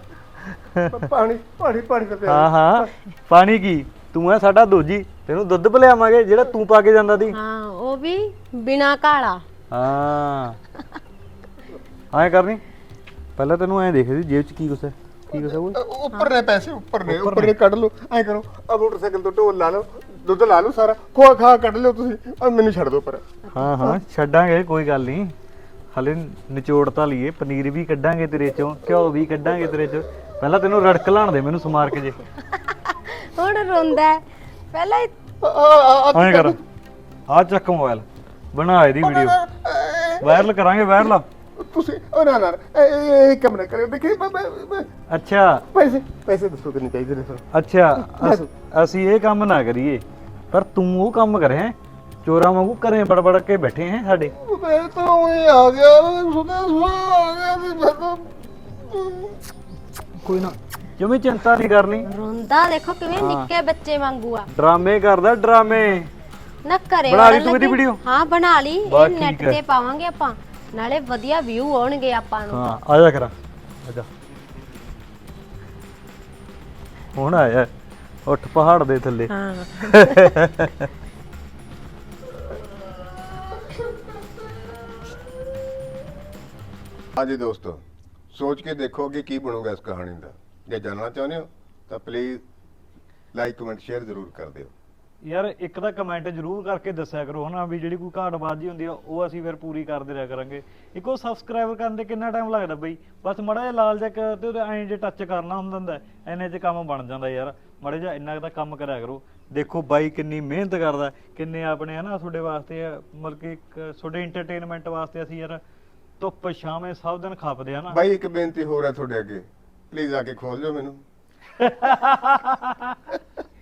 ਪਾਣੀ ਪਾਣੀ ਪਾਣੀ ਦਾ ਪਿਆ ਹਾਂ ਹਾਂ। ਪਾਣੀ ਕੀ? ਤੂੰ ਐ ਸਾਡਾ ਦੋਜੀ ਤੈਨੂੰ ਦੁੱਧ ਪਿਲਾਵਾਂਗੇ ਜਿਹੜਾ ਤੂੰ ਪਾ ਕੇ ਜਾਂਦਾ ਸੀ। ਹਾਂ ਉਹ ਵੀ ਬਿਨਾ ਕਾਲਾ ਹਾਂ। ਐਂ ਕਰਨੀ। ਪਹਿਲਾਂ ਤੈਨੂੰ ਐਂ ਦੇਖ ਸੀ ਜੇਬ 'ਚ ਕੀ ਕੁਛ ਹੈ? ਕੀ ਕੁਛ ਹੈ ਓਏ ਉੱਪਰ ਨੇ ਪੈਸੇ ਉੱਪਰ ਨੇ ਉੱਪਰ ਨੇ ਕੱਢ ਲਓ। ਐ ਕਰੋ ਆ ਮੋਟਰਸਾਈਕਲ ਤੋਂ ਢੋਲ ਲਾ ਲਓ ਦੁੱਧ ਲਾ ਲਓ ਸਾਰਾ ਖੋਆ ਖਾ ਕੱਢ ਲਿਓ ਤੁਸੀਂ ਆ ਮੈਨੂੰ ਛੱਡ ਦਿਓ ਪਰ। ਹਾਂ ਹਾਂ ਛੱਡਾਂਗੇ ਕੋਈ ਗੱਲ ਨਹੀਂ। ਹਲੇ ਨਿਚੋੜ ਤਾਂ ਲਈਏ ਪਨੀਰ ਵੀ ਕੱਢਾਂਗੇ ਤੇਰੇ ਚੋਂ ਘਿਓ ਵੀ ਕੱਢਾਂਗੇ ਤੇਰੇ ਚੋਂ। ਪਹਿਲਾਂ ਤੈਨੂੰ ਰੜਕ ਲਾਣ ਦੇ ਮੈਨੂੰ ਸਮਾਰ ਕੇ ਜੇ। ਹੁਣ ਰੋਂਦਾ ਹੈ। ਪਹਿਲਾਂ ਹੀ ਐਂ ਕਰ। ਆ ਚੱਕ ਮੋਬਾਈਲ ਬਣਾ ਇਹਦੀ ਵੀਡੀਓ ਵਾਇਰਲ ਕਰਾਂਗੇ ਵਾਇਰਲ ਤੁਸੀਂ ਉਹ ਨਾ ਨਾ ਇਹ- ਇਹ ਇਹ ਕੰਮ ਨਾ ਕਰਿਓ। ਦੇਖੀ ਅੱਛਾ। ਪੈਸੇ ਪੈਸੇ ਦੱਸੋ ਕਿੰਨੇ ਚਾਹੀਦੇ ਨੇ ਸਰ। ਅੱਛਾ ਅਸ- ਅਸੀਂ ਇਹ ਕੰਮ ਨਾ ਕਰੀਏ। ਪਰ ਤੂੰ ਉਹ ਕੰਮ ਕਰੇ ਹੈਂ। ਚੋਰਾਂ ਵਾਂਗੂ ਘਰੇ ਬੜਬੜ ਕੇ ਬੈਠੇ ਹੈ ਸਾਡੇ। ਮੈਂ ਤਾਂ ਉਹੀ ਆ ਗਿਆ। ਸੁਣਾ ਸੁਣਾ ਆ ਗਿਆ ਸੀ ਮੈਂ ਤਾਂ ਕੋਈ ਨਾ। ਜਿਵੇਂ ਚਿੰਤਾ ਨਹੀਂ ਕਰਨੀ। ਰੋਂਦਾ ਦੇਖੋ ਕਿਵੇਂ ਨਿੱਕੇ ਬੱਚੇ ਵਾਂਗੂ ਆ। ਡਰਾਮੇ ਕਰਦਾ ਡਰਾਮੇ। ਨਾ ਘਰੇ ਬਣਾ ਲਈ ਤੂੰ ਇਹਦੀ video? ਹਾਂ ਬਣਾ ਲਈ। ਇਹ ਨੈਟ। ਤੇ ਪਾਵਾਂਗੇ ਆਪਾਂ। ਨਾਲੇ ਵਧੀਆ ਵਿਊ ਆਉਣਗੇ ਆਪਾਂ ਨੂੰ ਹਾਂ ਆ ਜਾ ਕਰਾਂ। ਆ ਜਾ। ਹੁਣ ਆਇਆ। ਉੱਠ ਪਹਾੜ ਦੇ ਥੱਲੇ। ਹਾਂ। ਹਾਂਜੀ ਦੋਸਤੋ। ਸੋਚ ਕੇ ਦੇਖੋ ਕਿ ਕੀ ਬਣੂਗਾ ਇਸ ਕਹਾਣੀ ਦਾ। ਜੇ ਜਾਣਨਾ ਚਾਹੁੰਦੇ ਹੋ, ਤਾਂ ਪਲੀਜ਼ ਲਾਈਕ ਕਮੈਂਟ ਸ਼ੇਅਰ ਜ਼ਰੂਰ ਕਰ ਦਿਓ। ਯਾਰ, ਇੱਕ ਤਾਂ ਕਮੈਂਟ ਜ਼ਰੂਰ ਕਰਕੇ ਦੱਸਿਆ ਕਰੋ ਹਨਾ ਵੀ ਜਿਹੜੀ ਕੋਈ ਘਾਟਬਾਜ਼ੀ ਹੁੰਦੀ ਆ, ਉਹ ਅਸੀਂ ਫਿਰ ਪੂਰੀ ਕਰਦੇ ਰਿਹਾ ਕਰਾਂਗੇ। ਇੱਕੋ ਸਬਸਕ੍ਰਾਈਬਰ ਕਰਨ ਦੇ ਕਿੰਨਾ ਟਾਈਮ ਲੱਗਦਾ ਬਈ? ਬਸ ਮੜਾ ਜਿਹਾ ਲਾਲ ਜਿਹਾ ਤੇ ਉਹਦੇ ਐਂ ਜੇ ਟੱਚ ਕਰਨਾ ਹੁੰਦਾ ਹੁੰਦਾ, ਐਨੇ 'ਚ ਕੰਮ ਬਣ ਜਾਂਦਾ ਯਾਰ। ਮੜਾ ਜਿਹਾ ਇੰਨਾ ਕੁ ਤਾਂ ਕੰਮ ਕਰਿਆ ਕਰੋ। ਦੇਖੋ ਬਾਈ ਕਿੰਨੀ ਮਿਹਨਤ ਕਰਦਾ, ਕਿੰਨੇ ਆਪਣੇ ਹਨਾ ਤੁਹਾਡੇ ਵਾਸਤੇ ਮਤਲਬ ਕਿ ਇੱਕ ਤੁਹਾਡੇ ਐਂਟਰਟੇਨਮੈਂਟ ਵਾਸਤੇ ਅਸੀਂ ਯਾਰ ਧੁੱਪ ਛਾਵੇਂ ਸਭ ਦਿਨ ਖਪਦੇ ਆ ਨਾ। ਬਾਈ ਇੱਕ ਬੇਨਤੀ ਹੋਰ ਹੈ ਤੁਹਾਡੇ ਅੱਗੇ। ਪਲੀਜ਼ ਆ ਕੇ ਖੋਲ ਦਿਓ ਮੈਨੂੰ।